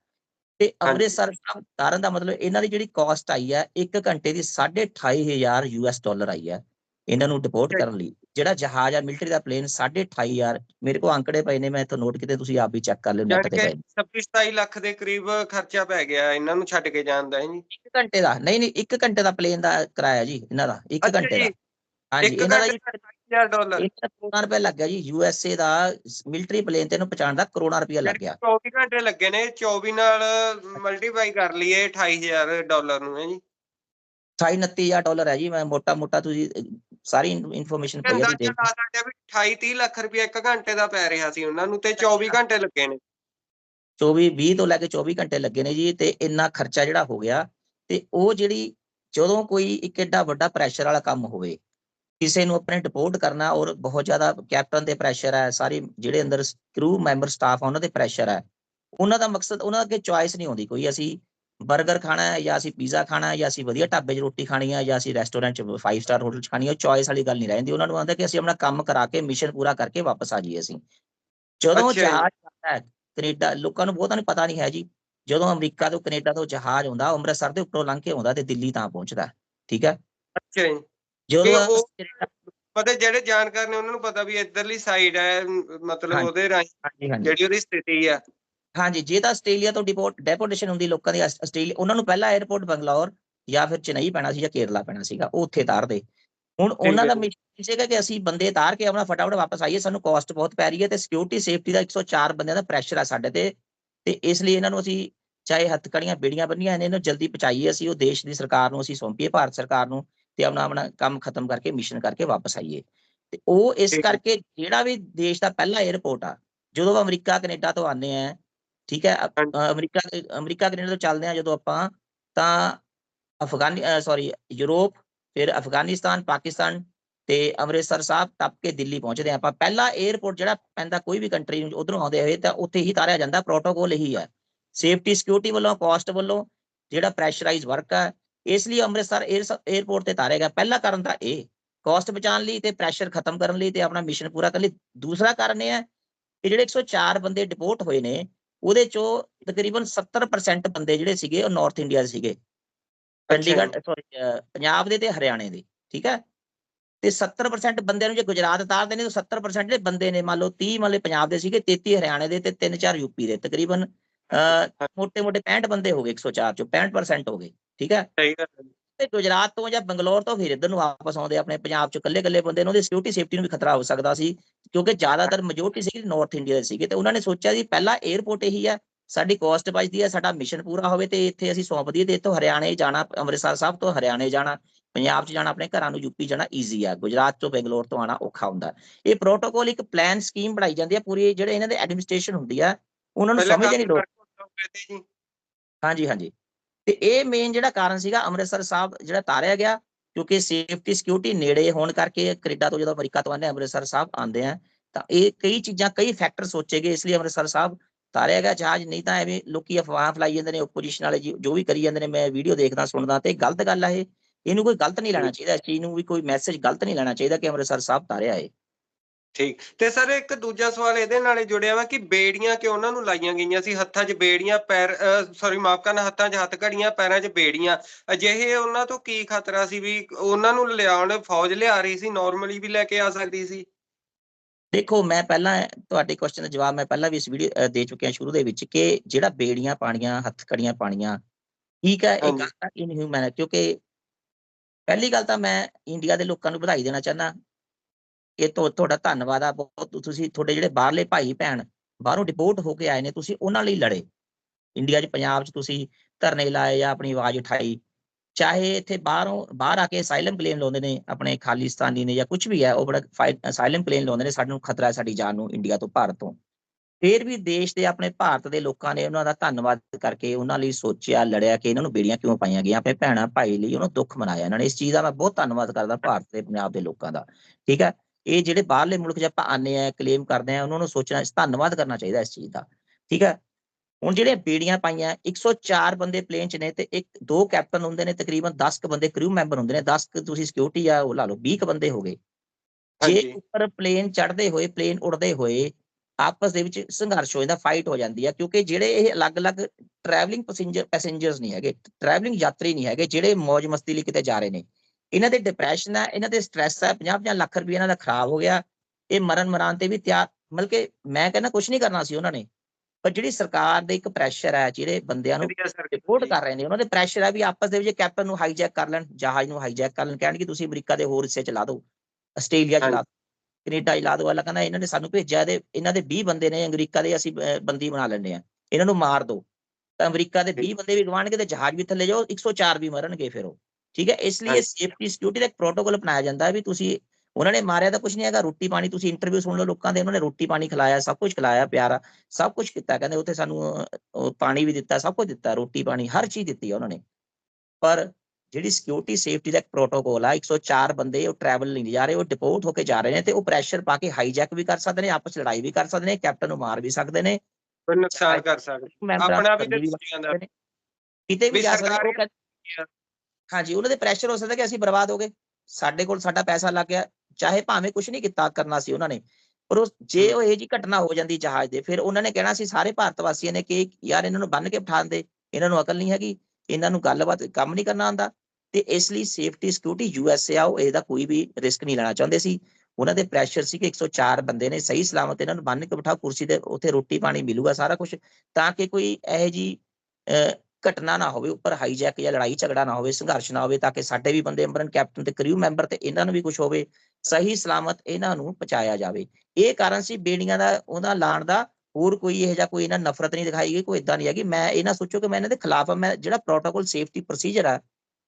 ਤੇ ਅੰਮ੍ਰਿਤਸਰ ਸਾਹਿਬ ਤਾਰਨ ਦਾ ਮਤਲਬ ਇਹਨਾਂ ਦੀ ਜਿਹੜੀ ਕਾਸਟ ਆਈ ਹੈ 1 ਘੰਟੇ ਦੀ 28500 ਯੂਐਸ ਡਾਲਰ ਆਈ ਹੈ ਇਹਨਾਂ ਨੂੰ ਡਿਪੋਰਟ। ਕਰਨ ਲਈ। ਜਿਹੜਾ ਜਹਾਜ਼ ਆ ਮਿਲਟਰੀ ਦਾ ਪਲੇਨ 28500 ਮੇਰੇ ਕੋਲ ਅੰਕੜੇ ਪਏ ਨੇ ਮੈਂ ਇੱਥੋਂ ਨੋਟ ਕੀਤੇ ਤੁਸੀਂ ਆਪ ਵੀ ਚੈੱਕ ਕਰ ਲਿਓ ਨੈਟ ਤੇ ਪਏ ਨੇ। 26 27 ਲੱਖ ਦੇ ਕਰੀਬ ਖਰਚਾ ਪੈ ਗਿਆ ਇਹਨਾਂ ਨੂੰ ਛੱਡ ਕੇ ਜਾਣ ਦਾ ਜੀ। ਇੱਕ ਘੰਟੇ ਦਾ ਨਹੀਂ ਨਹੀਂ ਇੱਕ ਘੰਟੇ ਦਾ ਪਲੇਨ ਦਾ ਕਿਰਾਇਆ ਜੀ ਇਹਨਾਂ ਦਾ ਇੱਕ ਅੱਛਾ ਘੰਟੇ ਦਾ। ਹਾਂਜੀ ਇਹਨਾਂ ਦਾ 28000 ਡਾਲਰ। ਇੱਕ ਕਰੋੜਾਂ ਰੁਪਏ ਲੱਗ ਗਿਆ ਜੀ ਯੂਐਸਏ ਦਾ ਮਿਲਟਰੀ ਪਲੇਨ ਤੇ ਇਹਨੂੰ ਪਹੁੰਚਾਉਣ ਦਾ ਕਰੋੜਾਂ ਰੁਪਏ ਲੱਗ ਗਿਆ। 24 ਘੰਟੇ ਲੱਗੇ ਨੇ 24 ਨਾਲ ਮਲਟੀਪਲਾਈ ਕਰ ਲਈਏ 28000 ਡਾਲਰ ਨੂੰ ਹੈ ਜੀ। 28 29000 ਡਾਲਰ ਹੈ ਜੀ ਮੈਂ ਮੋਟਾ ਮੋਟਾ ਤੁਸੀਂ ਸਾਰੀ ਇਨਫੋਰਮੇਸ਼ਨ ਪਈ ਹੈ ਦੇਖ ਸਕਦੇ ਆ ਵੀ 28 30 ਲੱਖ ਰੁਪਏ ਇੱਕ ਘੰਟੇ ਦਾ ਪੈ ਰਿਹਾ ਸੀ ਉਹਨਾਂ ਨੂੰ ਤੇ 24 ਘੰਟੇ ਲੱਗੇ ਨੇ। 24 20 ਤੋਂ ਲੈ ਕੇ 24 ਘੰਟੇ ਲੱਗੇ ਨੇ ਜੀ ਤੇ ਇੰਨਾ ਖਰਚਾ ਜਿਹੜਾ ਹੋ ਗਿਆ ਤੇ ਉਹ ਜਿਹੜੀ ਜਦੋਂ ਕੋਈ ਇੱਕ ਐਡਾ ਵੱਡਾ ਪ੍ਰੈਸ਼ਰ ਵਾਲਾ ਕੰਮ ਹੋਵੇ ਕਿਸੇ ਨੂੰ ਆਪਣੇ ਡਿਪੋਰਟ ਕਰਨਾ ਔਰ ਬਹੁਤ ਜ਼ਿਆਦਾ ਕੈਪਟਨ ਤੇ ਪ੍ਰੈਸ਼ਰ ਹੈ ਸਾਰੇ ਜਿਹੜੇ ਅੰਦਰ ਕਰੂ ਮੈਂਬਰ ਸਟਾਫ ਆ ਉਹਨਾਂ ਤੇ ਪ੍ਰੈਸ਼ਰ ਹੈ। ਉਹਨਾਂ ਦਾ ਮਕਸਦ ਉਹਨਾਂ ਅੱਗੇ ਚੁਆਇਸ ਨਹੀਂ ਹੁੰਦੀ ਕੋਈ ਅਸੀਂ 버ਗਰ ਖਾਣਾ ਹੈ ਜਾਂ ਅਸੀਂ ਪੀਜ਼ਾ ਖਾਣਾ ਹੈ ਜਾਂ ਅਸੀਂ ਵਧੀਆ ਢਾਬੇ 'ਚ ਰੋਟੀ ਖਾਣੀ ਹੈ ਜਾਂ ਅਸੀਂ ਰੈਸਟੋਰੈਂਟ 'ਚ 5 ਸਟਾਰ ਹੋਟਲ 'ਚ ਖਾਣੀ ਹੈ ਚੁਆਇਸ ਵਾਲੀ ਗੱਲ ਨਹੀਂ ਰਹਿੰਦੀ। ਉਹਨਾਂ ਨੂੰ ਆਉਂਦਾ ਕਿ ਅਸੀਂ ਆਪਣਾ ਕੰਮ ਕਰਾ ਕੇ ਮਿਸ਼ਨ ਪੂਰਾ ਕਰਕੇ ਵਾਪਸ ਆ ਜਾਈਏ ਅਸੀਂ। ਜਦੋਂ। ਜਹਾਜ਼ ਜਾਂਦਾ ਹੈ ਕੈਨੇਡਾ ਲੋਕਾਂ ਨੂੰ ਬਹੁਤਾਂ ਨੂੰ ਪਤਾ ਨਹੀਂ ਹੈ ਜੀ ਜਦੋਂ ਅਮਰੀਕਾ ਤੋਂ ਕੈਨੇਡਾ ਤੋਂ ਜਹਾਜ਼ ਆਉਂਦਾ ਅੰਮ੍ਰਿਤਸਰ ਦੇ ਉੱਪਰੋਂ ਲੰਘ ਕੇ ਆਉਂਦਾ ਤੇ ਦਿੱਲੀ ਤਾਂ ਪਹੁੰਚਦਾ ਠੀਕ ਹੈ? ਅੱਛਾ ਜੀ। ਪਤਾ ਜਿਹੜੇ ਜਾਣਕਾਰ ਨੇ ਉਹਨਾਂ ਨੂੰ ਪਤਾ ਵੀ ਇੱਧਰਲੀ ਸਾਈਡ ਹੈ ਮਤਲਬ। ਉਹਦੇ ਰਾਹੀਂ ਜਿਹੜੀ ਉਹਦੀ ਸਥਿਤੀ ਆ। ਹਾਂਜੀ ਜੇ ਤਾਂ ਆਸਟ੍ਰੇਲੀਆ ਤੋਂ ਡਿਪੋਰਟ ਡੈਪੋਟੇਸ਼ਨ ਹੁੰਦੀ ਲੋਕਾਂ ਦੀ ਆਸ- ਆਸਟ੍ਰੇਲੀਆ ਉਹਨਾਂ ਨੂੰ ਪਹਿਲਾਂ 에ਅਰਪੋਰਟ ਬੰਗਲੌਰ ਜਾਂ ਫਿਰ ਚੇਨਈ ਪੈਣਾ ਸੀ ਜਾਂ ਕੇਰਲਾ ਪੈਣਾ ਸੀਗਾ ਉਹ ਉੱਥੇ ਤਾਰਦੇ ਹੁਣ ਉਹਨਾਂ ਦਾ। ਮਿਸ਼ਨ ਸੀਗਾ ਕਿ ਅਸੀਂ ਬੰਦੇ ਤਾਰ ਕੇ ਆਪਣਾ ਫਟਾਫਟ ਵਾਪਸ ਆਈਏ ਸਾਨੂੰ ਕਾਸਟ ਬਹੁਤ ਪੈ ਰਹੀ ਹੈ ਤੇ ਸਿਕਿਉਰਿਟੀ ਸੇਫਟੀ ਦਾ 104 ਬੰਦਿਆਂ ਦਾ ਪ੍ਰੈਸ਼ਰ ਆ ਸਾਡੇ ਤੇ। ਤੇ ਇਸ ਲਈ ਇਹਨਾਂ ਨੂੰ ਅਸੀਂ ਚਾਹੇ ਹੱਥਕੜੀਆਂ ਬੇੜੀਆਂ ਬੰਨੀਆਂ ਇਹਨਾਂ ਨੂੰ ਜਲਦੀ ਪਹੁੰਚਾਈਏ ਅਸੀਂ ਉਹ ਦੇਸ਼ ਦੀ ਸਰਕਾਰ ਨੂੰ ਅਸੀਂ ਸੌਂਪੀਏ ਭਾਰਤ ਸਰਕਾਰ ਨੂੰ। ਤੇ ਆਪਣਾ ਆਪਣਾ ਕੰਮ ਖਤਮ ਕਰਕੇ ਮਿਸ਼ਨ ਕਰਕੇ ਵਾਪਸ ਆਈਏ। ਤੇ ਉਹ ਇਸ। ਕਰਕੇ ਜਿਹੜਾ ਵੀ ਦੇਸ਼ ਦਾ ਪਹਿਲਾ 에ਅਰਪੋਰਟ ਆ ਜਦੋਂ ਅਮਰੀਕਾ ਕੈਨੇਡਾ ਤੋਂ ਆਉਂਦੇ ਆ ਠੀਕ ਹੈ ਅਮਰੀਕਾ ਅਮਰੀਕਾ ਕੈਨੇਡਾ ਤੋਂ ਚੱਲਦੇ ਆ ਜਦੋਂ ਆਪਾਂ ਤਾਂ ਅਫਗਾਨੀ ਸੌਰੀ ਯੂਰਪ ਫਿਰ ਅਫਗਾਨਿਸਤਾਨ ਪਾਕਿਸਤਾਨ ਤੇ ਅੰਮ੍ਰਿਤਸਰ ਸਾਹਿਬ ਟੱਪ ਕੇ ਦਿੱਲੀ ਪਹੁੰਚਦੇ ਆਪਾਂ। ਪਹਿਲਾ 에ਅਰਪੋਰਟ ਜਿਹੜਾ ਪੈਂਦਾ ਕੋਈ ਵੀ ਕੰਟਰੀ ਨੂੰ ਉਧਰੋਂ ਆਉਂਦੇ ਹੋਏ ਤਾਂ ਉੱਥੇ ਹੀ ਤਾਰਿਆ ਜਾਂਦਾ। ਪ੍ਰੋਟੋਕੋਲ ਇਹੀ ਹੈ। ਸੇਫਟੀ ਸਿਕਿਉਰਿਟੀ ਵੱਲੋਂ ਕਾਸਟ ਵੱਲੋਂ ਜਿਹੜਾ ਪ੍ਰੈਸ਼ਰਾਈਜ਼ ਵਰਕ ਹੈ ਇਸ ਲਈ ਅੰਮ੍ਰਿਤਸਰ 에어ਪੋਰਟ ਤੇ ਤਾਰੇ ਗਿਆ। ਪਹਿਲਾ ਕਾਰਨ ਤਾਂ ਇਹ ਕਾਸਟ ਬਚਾਉਣ ਲਈ ਤੇ ਪ੍ਰੈਸ਼ਰ ਖਤਮ ਕਰਨ ਲਈ ਤੇ ਆਪਣਾ ਮਿਸ਼ਨ ਪੂਰਾ ਕਰਨ ਲਈ। ਦੂਸਰਾ ਕਾਰਨ ਇਹ ਹੈ ਕਿ ਜਿਹੜੇ 104 ਬੰਦੇ ਡਿਪੋਰਟ ਹੋਏ ਨੇ ਉਹਦੇ ਚੋਂ ਤਕਰੀਬਨ 70% ਬੰਦੇ ਜਿਹੜੇ ਸੀਗੇ ਉਹ ਨਾਰਥ ਇੰਡੀਆ ਦੇ ਸੀਗੇ। ਚੰਡੀਗੜ੍ਹ ਸੌਰੀ ਪੰਜਾਬ ਦੇ ਤੇ ਹਰਿਆਣੇ ਦੇ ਠੀਕ ਹੈ? ਤੇ 70% ਬੰਦਿਆਂ ਨੂੰ ਜੇ ਗੁਜਰਾਤ ਉਤਾਰਦੇ ਨੇ ਤਾਂ 70% ਜਿਹੜੇ ਬੰਦੇ ਨੇ ਮੰਨ ਲਓ 30 ਮੰਨ ਲਓ ਪੰਜਾਬ ਦੇ ਸੀਗੇ 33 ਹਰਿਆਣੇ ਦੇ ਤੇ 3-4 ਯੂਪੀ ਦੇ ਤਕਰੀਬਨ ਮੋਟੇ-ਮੋਟੇ 65 ਬੰਦੇ ਹੋ ਗਏ 104 ਚੋਂ 65% ਹੋ ਗਏ। ਠੀਕ ਹੈ? ਸਹੀ ਗੱਲ ਹੈ। ਤੇ ਗੁਜਰਾਤ ਤੋਂ ਜਾਂ ਬੰਗਲੌਰ ਤੋਂ ਫਿਰ ਇੱਧਰ ਨੂੰ ਵਾਪਸ ਆਉਂਦੇ ਆਪਣੇ ਪੰਜਾਬ ਚ ਇਕੱਲੇ-ਇਕੱਲੇ ਬੰਦੇ ਨੂੰ ਉਹਦੀ ਸਿਕਿਉਰਿਟੀ ਸੇਫਟੀ ਨੂੰ ਵੀ ਖਤਰਾ ਹੋ ਸਕਦਾ ਸੀ ਕਿਉਂਕਿ ਜ਼ਿਆਦਾਤਰ ਮੈਜੋਰਟੀ ਸੀ ਨਾਰਥ ਇੰਡੀਆ ਦੇ ਸੀਗੇ ਤੇ ਉਹਨਾਂ ਨੇ ਸੋਚਿਆ ਜੀ ਪਹਿਲਾ 에ਅਰਪੋਰਟ ਇਹੀ ਹੈ ਸਾਡੀ ਕਾਸਟ ਬਚਦੀ ਹੈ ਸਾਡਾ ਮਿਸ਼ਨ ਪੂਰਾ ਹੋਵੇ ਤੇ ਇੱਥੇ ਅਸੀਂ ਸੌਂਪ ਦਈਏ ਤੇ ਇੱਥੋਂ ਹਰਿਆਣੇ ਜਾਣਾ ਅੰਮ੍ਰਿਤਸਰ ਸਾਹਿਬ ਤੋਂ ਹਰਿਆਣੇ ਜਾਣਾ ਪੰਜਾਬ ਚ ਜਾਣਾ ਆਪਣੇ ਘਰਾਂ ਨੂੰ ਯੂਪੀ ਜਾਣਾ ਈਜ਼ੀ ਆ ਗੁਜਰਾਤ ਤੋਂ ਬੰਗਲੌਰ ਤੋਂ ਆਣਾ ਔਖਾ ਹੁੰਦਾ। ਇਹ ਪ੍ਰੋਟੋਕੋਲ ਇੱਕ ਪਲਾਨ ਸਕੀਮ ਬਣਾਈ ਜਾਂਦੀ ਹੈ ਪੂਰੀ ਜਿਹੜੇ ਇਹਨਾਂ ਦੇ ਐਡਮਿਨਿਸਟ੍ਰੇਸ਼ਨ ਹੁੰਦੀ ਆ ਉਹਨਾਂ ਨੂੰ ਸਮਝਦੇ ਨਹੀਂ ਜੀ ਹਾਂਜੀ ਹਾਂਜੀ। ਤੇ ਇਹ ਮੇਨ ਜਿਹੜਾ ਕਾਰਨ ਸੀਗਾ ਅੰਮ੍ਰਿਤਸਰ ਸਾਹਿਬ ਜਿਹੜਾ ਤਾਰਿਆ ਗਿਆ ਕਿਉਂਕਿ ਸੇਫਟੀ ਸਿਕਿਉਰਿਟੀ ਨੇੜੇ ਹੋਣ ਕਰਕੇ ਕੈਨੇਡਾ ਤੋਂ ਜਦੋਂ ਅਮਰੀਕਾ ਤੋਂ ਆਉਂਦੇ ਅੰਮ੍ਰਿਤਸਰ ਸਾਹਿਬ ਆਉਂਦੇ ਆ ਤਾਂ ਇਹ ਕਈ ਚੀਜ਼ਾਂ ਕਈ ਫੈਕਟਰ ਸੋਚੇ ਗਏ ਇਸ ਲਈ ਅੰਮ੍ਰਿਤਸਰ ਸਾਹਿਬ ਤਾਰਿਆ ਗਿਆ ਜਹਾਜ਼ ਨਹੀਂ ਤਾਂ ਐਵੇਂ ਲੋਕੀ ਅਫਵਾਹ ਫਲਾਈ ਜਾਂਦੇ ਨੇ ਓਪੋਜੀਸ਼ਨ ਵਾਲੇ ਜੋ ਵੀ ਕਰੀ ਜਾਂਦੇ ਨੇ ਮੈਂ ਵੀਡੀਓ ਦੇਖਦਾ ਸੁਣਦਾ ਤੇ ਗਲਤ ਗੱਲ ਆ ਇਹ। ਇਹਨੂੰ ਕੋਈ ਗਲਤ ਨਹੀਂ ਲੈਣਾ ਚਾਹੀਦਾ ਇਸ ਚੀਜ਼ ਨੂੰ ਵੀ ਕੋਈ ਮੈਸੇਜ ਗਲਤ ਨਹੀਂ ਲੈਣਾ ਚਾਹੀਦਾ ਕਿ ਅੰਮ੍ਰਿਤਸਰ ਸਾਹਿਬ ਤਾਰਿਆ ਹੈ ਠੀਕ। ਤੇ ਸਰ ਇੱਕ ਦੂਜਾ ਸਵਾਲ ਇਹਦੇ ਨਾਲੇ ਜੁੜਿਆ ਵਾ ਕਿ ਬੇੜੀਆਂ ਕਿ ਉਹਨਾਂ ਨੂੰ ਲਾਈਆਂ ਗਈਆਂ ਸੀ? ਹੱਥਾਂ 'ਚ ਬੇੜੀਆਂ ਪੈਰ ਸੌਰੀ ਮਾਫ ਕਰਨਾ ਹੱਥਾਂ 'ਚ ਹੱਥ ਘੜੀਆਂ ਪੈਰਾਂ 'ਚ ਬੇੜੀਆਂ। ਅਜਿਹੇ ਉਹਨਾਂ ਤੋਂ ਕੀ ਖਤਰਾ ਸੀ ਵੀ ਉਹਨਾਂ ਨੂੰ ਲਿਆਉਣ ਫੌਜ ਲਿਆ ਰਹੀ ਸੀ ਨਾਰਮਲੀ ਵੀ ਲੈ ਕੇ ਆ ਸਕਦੀ ਸੀ? ਦੇਖੋ ਮੈਂ ਪਹਿਲਾਂ ਤੁਹਾਡੇ ਕੁਐਸਚਨ ਦਾ ਜਵਾਬ ਮੈਂ ਪਹਿਲਾਂ ਵੀ ਇਸ ਵੀਡੀਓ ਦੇ ਚੁੱਕਿਆ ਸ਼ੁਰੂ ਦੇ ਵਿੱਚ ਕਿ ਜਿਹੜਾ ਬੇੜੀਆਂ ਪਾਣੀਆਂ ਹੱਥਕੜੀਆਂ ਪਾਣੀਆਂ ਠੀਕ ਹੈ ਇਹ। ਗੱਲ ਤਾਂ ਇਨਹਿਊਮਨ ਹੈ। ਕਿਉਂਕਿ ਪਹਿਲੀ ਗੱਲ ਤਾਂ ਮੈਂ ਇੰਡੀਆ ਦੇ ਲੋਕਾਂ ਨੂੰ ਵਧਾਈ ਦੇਣਾ ਚਾਹੁੰਦਾ। ਇਹ ਤੋਂ ਤੁਹਾਡਾ ਧੰਨਵਾਦ ਆ ਬਹੁਤ। ਤੁਸੀਂ ਤੁਹਾਡੇ ਜਿਹੜੇ ਬਾਹਰਲੇ ਭਾਈ ਭੈਣ ਬਾਹਰੋਂ ਡਿਪੋਰਟ ਹੋ ਕੇ ਆਏ ਨੇ, ਤੁਸੀਂ ਉਹਨਾਂ ਲਈ ਲੜੇ। ਇੰਡੀਆ 'ਚ, ਪੰਜਾਬ 'ਚ ਤੁਸੀਂ ਧਰਨੇ ਲਾਏ ਜਾਂ ਆਪਣੀ ਆਵਾਜ਼ ਉਠਾਈ। ਚਾਹੇ ਇੱਥੇ ਬਾਹਰੋਂ, ਬਾਹਰ ਆ ਕੇ ਅਸਾਈਲਮ ਕਲੇਮ ਲਾਉਂਦੇ ਨੇ, ਆਪਣੇ ਖਾਲਿਸਤਾਨੀ ਨੇ ਜਾਂ ਕੁਝ ਵੀ ਹੈ, ਉਹ ਬੜਾ ਅਸਾਈਲਮ ਕਲੇਮ ਲਾਉਂਦੇ ਨੇ, ਸਾਨੂੰ ਖਤਰਾ ਹੈ ਸਾਡੀ ਜਾਨ ਨੂੰ ਇੰਡੀਆ ਤੋਂ, ਭਾਰਤ ਤੋਂ। ਫਿਰ ਵੀ ਦੇਸ਼ ਦੇ ਆਪਣੇ ਭਾਰਤ ਦੇ ਲੋਕਾਂ ਨੇ ਉਹਨਾਂ ਦਾ ਧੰਨਵਾਦ ਕਰਕੇ ਉਹਨਾਂ ਲਈ ਸੋਚਿਆ, ਲੜਿਆ ਕਿ ਇਹਨਾਂ ਨੂੰ ਬੇੜੀਆਂ ਕਿਉਂ ਪਾਈਆਂ ਗਈਆਂ? ਆਪਣੇ ਭੈਣਾਂ, ਭਾਈ ਲਈ ਉਹਨਾਂ ਦੁੱਖ ਮਨਾਇਆ ਇਹਨਾਂ ਨੇ। ਇਸ ਚੀਜ਼ ਦਾ ਮੈਂ ਬਹੁਤ ਧੰਨਵਾਦ ਕਰਦਾ ਭਾਰਤ ਦੇ, ਪੰਜਾਬ ਦੇ ਲੋਕਾਂ ਦਾ। ਠੀਕ ਹੈ? ਇਹ ਜਿਹੜੇ ਬਾਹਰਲੇ ਮੁਲਕ 'ਚ ਆਪਾਂ ਆਨੇ ਆ ਕਲੇਮ ਕਰਦੇ ਆ ਉਹਨਾਂ ਨੂੰ ਸੋਚਣਾ ਧੰਨਵਾਦ ਕਰਨਾ ਚਾਹੀਦਾ ਇਸ ਚੀਜ਼ ਦਾ ਠੀਕ ਹੈ? ਹੁਣ ਜਿਹੜੇ ਬੇੜੀਆਂ ਪਾਈਆਂ 104 ਬੰਦੇ ਪਲੇਨ 'ਚ ਨੇ ਤੇ ਇੱਕ ਦੋ ਕੈਪਟਨ ਹੁੰਦੇ ਨੇ ਤਕਰੀਬਨ 10 ਕ ਬੰਦੇ ਕਰੂ ਮੈਂਬਰ ਹੁੰਦੇ ਨੇ 10 ਕ ਤੁਸੀਂ ਸਿਕਿਉਰਿਟੀ ਆ ਉਹ ਲਾ ਲਓ 20 ਕ ਬੰਦੇ ਹੋ ਗਏ। ਜੇ। ਉੱਪਰ ਪਲੇਨ ਚੜ੍ਹਦੇ ਹੋਏ ਪਲੇਨ ਉੜਦੇ ਹੋਏ ਆਪਸ ਦੇ ਵਿੱਚ ਸੰਘਰਸ਼ ਹੋ ਜਾਂਦਾ ਫਾਈਟ ਹੋ ਜਾਂਦੀ ਆ ਕਿਉਂਕਿ ਜਿਹੜੇ ਇਹ ਅਲੱਗ-ਅਲੱਗ ਟਰੈਵਲਿੰਗ ਪੈਸੇਂਜਰ ਪੈਸੇਂਜਰਸ ਨਹੀਂ ਹੈਗੇ ਟਰੈਵਲਿੰਗ ਯਾਤਰੀ ਨਹੀਂ ਹੈਗੇ ਜਿਹੜੇ ਮौज ਮਸਤੀ ਲਈ ਕਿਤੇ ਜਾ ਰਹੇ ਨੇ। ਇਹਨਾਂ ਦੇ ਡਿਪਰੈਸ਼ਨ ਹੈ ਇਹਨਾਂ ਦੇ ਸਟ੍ਰੈਸ ਹੈ 50-50 ਲੱਖ ਰੁਪਏ ਇਹਨਾਂ ਦਾ ਖਰਾਬ ਹੋ ਗਿਆ ਇਹ ਮਰਨ ਮਰਾਨ ਤੇ ਵੀ ਤਿਆਰ ਮਤਲਬ ਕਿ ਮੈਂ ਕਹਿੰਦਾ ਕੁਝ ਨਹੀਂ ਕਰਨਾ ਸੀ ਉਹਨਾਂ ਨੇ ਪਰ ਜਿਹੜੀ ਸਰਕਾਰ ਦੇ ਇੱਕ ਪ੍ਰੈਸ਼ਰ ਹੈ ਜਿਹੜੇ ਬੰਦਿਆਂ ਨੂੰ ਰਿਪੋਰਟ ਕਰ ਰਹੇ ਨੇ ਉਹਨਾਂ ਦੇ ਪ੍ਰੈਸ਼ਰ ਹੈ ਵੀ ਆਪਸ ਦੇ ਵਿੱਚ ਕੈਪਟਨ ਨੂੰ ਹਾਈਜੈਕ ਕਰ ਲੈਣ ਜਹਾਜ਼ ਨੂੰ ਹਾਈਜੈਕ ਕਰ ਲੈਣ ਕਹਿਣਗੇ ਤੁਸੀਂ ਅਮਰੀਕਾ ਦੇ ਹੋਰ ਹਿੱਸੇ ਚ ਲਾ ਦਿਓ ਆਸਟ੍ਰੇਲੀਆ ਚ ਲਾ ਹਾਂਜੀ। ਦਿਓ ਕੈਨੇਡਾ ਚ ਲਾ ਦਿਓ ਵਾਲਾ ਕਹਿੰਦਾ ਇਹਨਾਂ ਨੇ ਸਾਨੂੰ ਭੇਜਿਆ ਇਹਦੇ ਇਹਨਾਂ ਦੇ 20 ਬੰਦੇ ਨੇ ਅਮਰੀਕਾ ਦੇ ਅਸੀਂ ਬੰਦੀ ਬਣਾ ਲੈਂਦੇ ਆ ਇਹਨਾਂ ਨੂੰ ਮਾਰ ਦਿਓ ਤਾਂ ਅਮਰੀਕਾ ਦੇ 20 ਬੰਦੇ ਵੀ ਗਵਾਣਗੇ ਤੇ ਜਹਾਜ਼ ਵੀ ਥੱਲੇ ਜਾਓ 104 ਵੀ ਮਰਨਗੇ ਫਿਰ ਉਹ। ਠੀਕ ਹੈ ਇਸ ਲਈ। ਸੇਫਟੀ ਸਿਕਿਉਰਿਟੀ ਦਾ ਇੱਕ ਪ੍ਰੋਟੋਕਾਲ ਅਪਣਾਇਆ ਜਾਂਦਾ ਵੀ ਤੁਸੀਂ ਉਹਨਾਂ ਨੇ ਮਾਰਿਆ ਤਾਂ ਕੁਝ ਨਹੀਂ ਹੈਗਾ ਰੋਟੀ ਪਾਣੀ ਤੁਸੀਂ ਇੰਟਰਵਿਊ ਸੁਣ ਲਓ ਲੋਕਾਂ ਦੇ ਉਹਨਾਂ ਨੇ ਰੋਟੀ ਪਾਣੀ ਖਿਲਾਇਆ ਸਭ ਕੁਝ ਖਿਲਾਇਆ ਪਿਆਰਾ ਸਭ ਕੁਝ ਕੀਤਾ ਕਹਿੰਦੇ ਉੱਥੇ ਸਾਨੂੰ ਪਾਣੀ ਵੀ ਦਿੱਤਾ ਸਭ ਕੁਝ ਦਿੱਤਾ ਰੋਟੀ ਪਾਣੀ ਹਰ ਚੀਜ਼ ਦਿੱਤੀ ਉਹਨਾਂ ਨੇ ਪਰ ਜਿਹੜੀ ਸਿਕਿਉਰਿਟੀ ਸੇਫਟੀ ਦਾ ਇੱਕ ਪ੍ਰੋਟੋਕਾਲ ਆ 104 ਬੰਦੇ ਉਹ ਟਰੈਵਲ ਨਹੀਂ ਜਾ ਰਹੇ ਉਹ ਡਿਪੋਰਟ ਹੋ ਕੇ ਜਾ ਰਹੇ ਨੇ ਤੇ ਉਹ ਪ੍ਰੈਸ਼ਰ ਪਾ ਕੇ ਹਾਈਜੈਕ ਵੀ ਕਰ ਸਕਦੇ ਨੇ ਆਪਸ ਲੜਾਈ ਵੀ ਕਰ ਸਕਦੇ ਨੇ ਕੈਪਟਨ ਨੂੰ ਮਾਰ ਵੀ ਸਕਦੇ ਨੇ ਨੁਕਸਾਨ ਕਰ ਸਕਦੇ ਆਪਣਾ ਨੂੰ ਵੀ ਨੇ। ਕਿਤੇ ਵੀ ਜਾ ਸਕਦੇ ਕਹਿੰਦੇ- ਹਾਂਜੀ ਉਹਨਾਂ ਦੇ ਪ੍ਰੈਸ਼ਰ ਹੋ ਸਕਦਾ ਕਿ ਅਸੀਂ ਬਰਬਾਦ ਹੋ ਗਏ। ਸਾਡੇ ਕੋਲ ਸਾਡਾ ਪੈਸਾ ਲੱਗ ਗਿਆ ਚਾਹੇ ਭਾਵੇਂ ਕੁਝ ਨਹੀਂ ਕੀਤਾ ਕਰਨਾ ਸੀ ਉਹਨਾਂ ਨੇ ਪਰ ਉਹ ਜੇ ਉਹ ਇਹ ਜੀ ਘਟਨਾ ਹੋ ਜਾਂਦੀ ਜਹਾਜ਼ ਦੇ ਫਿਰ ਉਹਨਾਂ ਨੇ ਕਹਿਣਾ ਸੀ ਸਾਰੇ ਭਾਰਤ ਵਾਸੀਆਂ ਨੇ ਕਿ ਯਾਰ ਇਹਨਾਂ ਨੂੰ ਬੰਨ ਕੇ ਬਿਠਾਣ ਦੇ ਇਹਨਾਂ ਨੂੰ ਅਕਲ ਨਹੀਂ ਹੈਗੀ ਇਹਨਾਂ ਨੂੰ ਗੱਲਬਾਤ ਕੰਮ ਨਹੀਂ ਕਰਨਾ ਆਉਂਦਾ। ਤੇ ਇਸ ਲਈ ਸੇਫਟੀ ਸਿਕਿਉਰਿਟੀ ਯੂਐਸਏ ਆ ਉਹ ਇਹਦਾ ਕੋਈ ਵੀ ਰਿਸਕ ਨਹੀਂ ਲੈਣਾ ਚਾਹੁੰਦੇ ਸੀ। ਉਹਨਾਂ ਦੇ ਪ੍ਰੈਸ਼ਰ ਸੀ ਕਿ 104 ਬੰਦੇ ਨੇ ਸਹੀ ਸਲਾਮਤ ਇਹਨਾਂ ਨੂੰ ਬੰਨ ਕੇ ਬਿਠਾਓ ਕੁਰਸੀ ਤੇ ਉੱਥੇ ਰੋਟੀ ਪਾਣੀ ਮਿਲੂਗਾ ਸਾਰਾ ਕੁਝ ਤਾਂ ਕਿ ਕੋਈ ਇਹੋ ਜੀ ਘਟਨਾ ਨਾ ਹੋਵੇ ਉੱਪਰ ਹਾਈਜੈਕ ਜਾਂ ਲੜਾਈ ਝਗੜਾ ਨਾ ਹੋਵੇ ਸੰਘਰਸ਼ ਨਾ ਹੋਵੇ ਤਾਂ ਕਿ ਸਾਡੇ ਵੀ ਬੰਦੇ ਮਰਨ ਕੈਪਟਨ ਤੇ ਕ੍ਰਿਊ ਮੈਂਬਰ ਤੇ ਇਹਨਾਂ ਨੂੰ ਵੀ ਕੁਝ ਹੋਵੇ ਸਹੀ ਸਲਾਮਤ ਇਹਨਾਂ ਨੂੰ ਪਹੁੰਚਾਇਆ ਜਾਵੇ। ਇਹ ਕਾਰਨ ਸੀ ਬੇੜੀਆਂ ਦਾ ਉਹਦਾ ਲਾਣ ਦਾ ਹੋਰ ਕੋਈ ਇਹ ਜਿਹਾ ਕੋਈ ਇਹਨਾਂ ਨਫ਼ਰਤ ਨਹੀਂ ਦਿਖਾਈ ਗਈ ਕੋਈ ਇਦਾਂ ਨਹੀਂ ਹੈਗੀ। ਮੈਂ ਇਹ ਨਾ ਸੋਚੋ ਕਿ ਮੈਂ ਇਹਨਾਂ ਦੇ ਖਿਲਾਫ ਮੈਂ ਜਿਹੜਾ ਪ੍ਰੋਟੋਕਾਲ ਸੇਫਟੀ ਪ੍ਰੋਸੀਜਰ ਆ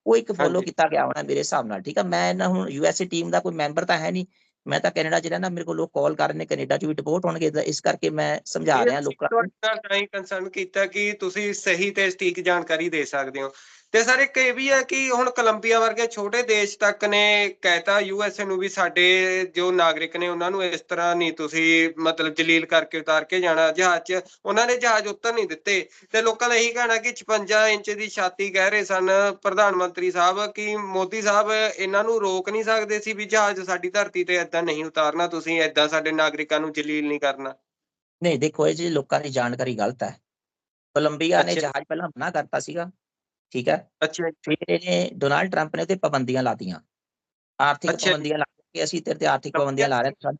ਉਹ ਇੱਕ ਫੋਲੋ। ਕੀਤਾ ਗਿਆ ਹੋਣਾ ਮੇਰੇ ਹਿਸਾਬ ਨਾਲ ਠੀਕ ਆ? ਮੈਂ ਇਹਨਾਂ ਹੁਣ ਯੂਐਸਏ ਟੀਮ ਦਾ ਕੋਈ ਮੈਂਬਰ ਤਾਂ ਹੈ ਨਹੀਂ ਮੈਂ ਤਾਂ ਕੈਨੇਡਾ ਚ ਰਹਿਣਾ ਮੇਰੇ ਕੋਲ ਲੋਕ ਕਾਲ ਕਰ ਰਹੇ ਨੇ ਕੈਨੇਡਾ ਚ ਵੀ ਰਿਪੋਰਟ ਹੋਣਗੇ ਇਸ ਕਰਕੇ ਮੈਂ ਸਮਝਾ ਰਿਹਾ ਲੋਕਾਂ ਨੂੰ। ਤੁਹਾਡੇ ਨਾਲ ਤਾਂ ਹੀ ਕੰਸਰਨ ਕੀਤਾ ਕਿ ਤੁਸੀਂ ਸਹੀ ਤੇ ਸਟੀਕ ਜਾਣਕਾਰੀ ਦੇ ਸਕਦੇ ਹੋ। ਤੇ ਸਰ ਇੱਕ ਇਹ ਵੀ ਹੈ ਕਿ ਹੁਣ ਕੋਲੰਬੀਆ ਵਰਗੇ ਛੋਟੇ ਦੇਸ਼ ਤੱਕ ਨੇ ਕਹਿਤਾ ਯੂਐਸਏ ਨੂੰ ਵੀ ਸਾਡੇ ਜੋ ਨਾਗਰਿਕ ਨੇ ਉਹਨਾਂ ਨੂੰ ਇਸ ਤਰ੍ਹਾਂ ਨਹੀਂ ਤੁਸੀਂ ਮਤਲਬ ਜਲੀਲ ਕਰਕੇ ਉਤਾਰ ਕੇ ਜਾਣਾ ਜਹਾਜ਼ 'ਚ। ਉਹਨਾਂ ਨੇ ਜਹਾਜ਼ ਉੱਤਰ ਨਹੀਂ ਦਿੱਤੇ। ਤੇ ਲੋਕਾਂ ਦਾ ਇਹੀ ਕਹਿਣਾ ਕਿ 56 ਇੰਚ ਦੀ ਛਾਤੀ ਕਹਿ ਰਹੇ ਸਨ ਪ੍ਰਧਾਨ ਮੰਤਰੀ ਸਾਹਿਬ ਕਿ ਮੋਦੀ ਸਾਹਿਬ ਇਹਨਾਂ ਨੂੰ ਰੋਕ ਨਹੀਂ ਸਕਦੇ ਸੀ ਵੀ ਜਹਾਜ਼ ਸਾਡੀ ਧਰਤੀ ਤੇ ਏਦਾਂ ਨਹੀਂ ਉਤਾਰਨਾ ਤੁਸੀਂ ਏਦਾਂ ਸਾਡੇ ਨਾਗਰਿਕਾਂ ਨੂੰ ਜਲੀਲ ਨਹੀਂ ਕਰਨਾ। ਨਹੀਂ ਦੇਖੋ ਇਹ ਜੀ ਲੋਕਾਂ ਦੀ ਜਾਣਕਾਰੀ ਗਲਤ ਹੈ। ਕੋਲੰਬੀਆ ਨੇ। ਜਹਾਜ਼ ਪਹਿਲਾਂ ਮਨਾ ਕਰਤਾ ਸੀਗਾ। ਠੀਕ ਹੈ? ਅੱਛਾ ਫਿਰ ਇਹਨੇ ਡੋਨਾਲਡ ਟਰੰਪ ਨੇ ਤੇ ਪਾਬੰਦੀਆਂ ਲਾਤੀਆਂ। ਆਰਥਿਕ। ਪਾਬੰਦੀਆਂ ਲਾ ਕੇ ਅਸੀਂ ਤੇਰੇ ਤੇ ਆਰਥਿਕ ਪਾਬੰਦੀਆਂ ਲਾ ਰਹੇ ਹਾਂ।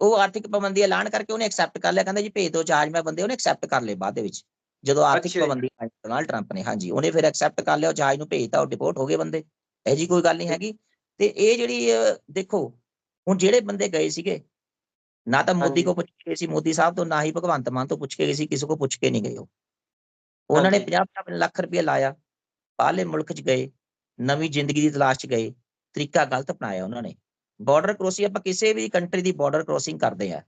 ਉਹ ਆਰਥਿਕ ਪਾਬੰਦੀਆਂ ਐਲਾਨ ਕਰਕੇ ਉਹਨੇ ਐਕਸੈਪਟ ਕਰ ਲਿਆ। ਕਹਿੰਦਾ ਜੀ ਭੇਜ ਦਿਓ ਜਹਾਜ਼ ਮੈਂ ਬੰਦੇ ਉਹਨੇ ਐਕਸੈਪਟ ਕਰ ਲਏ ਬਾਅਦ ਦੇ ਵਿੱਚ। ਜਦੋਂ ਆਰਥਿਕ। ਪਾਬੰਦੀ ਲਾਈ ਡੋਨਾਲਡ ਟਰੰਪ ਨੇ ਹਾਂਜੀ। ਉਹਨੇ ਫਿਰ ਐਕਸੈਪਟ ਕਰ ਲਿਆ ਉਹ ਜਹਾਜ਼ ਨੂੰ ਭੇਜਤਾ ਉਹ ਡਿਪੋਰਟ ਹੋ ਗਏ ਬੰਦੇ। ਇਹ ਜੀ ਕੋਈ ਗੱਲ ਨਹੀਂ ਹੈਗੀ। ਤੇ ਇਹ ਜਿਹੜੀ ਦੇਖੋ ਹੁਣ ਜਿਹੜੇ ਬੰਦੇ ਗਏ ਸੀਗੇ ਨਾ ਤਾਂ ਮੋਦੀ। ਕੋ ਪੁੱਛ ਕੇ ਸੀ ਮੋਦੀ ਸਾਹਿਬ ਤੋਂ ਨਾ ਹੀ ਭਗਵੰਤ ਮਾਨ ਤੋਂ ਪੁੱਛ ਕੇ ਗਏ ਸੀ ਕਿਸੇ ਕੋ ਪੁੱਛ ਕੇ ਨਹੀਂ ਗਏ ਉਹ। ਉਹਨਾਂ ਨੇ ਹਾਂਜੀ। 50 ਲੱਖ ਰੁਪਏ ਲਾਇਆ। ਬਾਹਰਲੇ ਮੁਲਕ 'ਚ ਗਏ ਨਵੀਂ ਜ਼ਿੰਦਗੀ ਦੀ ਤਲਾਸ਼ 'ਚ ਗਏ ਤਰੀਕਾ ਗਲਤ ਅਪਣਾਇਆ ਉਹਨਾਂ ਨੇ। ਬਾਰਡਰ ਕ੍ਰੋਸਿੰਗ ਆਪਾਂ ਕਿਸੇ ਵੀ ਕੰਟਰੀ ਦੀ ਬਾਰਡਰ ਕ੍ਰੋਸਿੰਗ ਕਰਦੇ ਆ।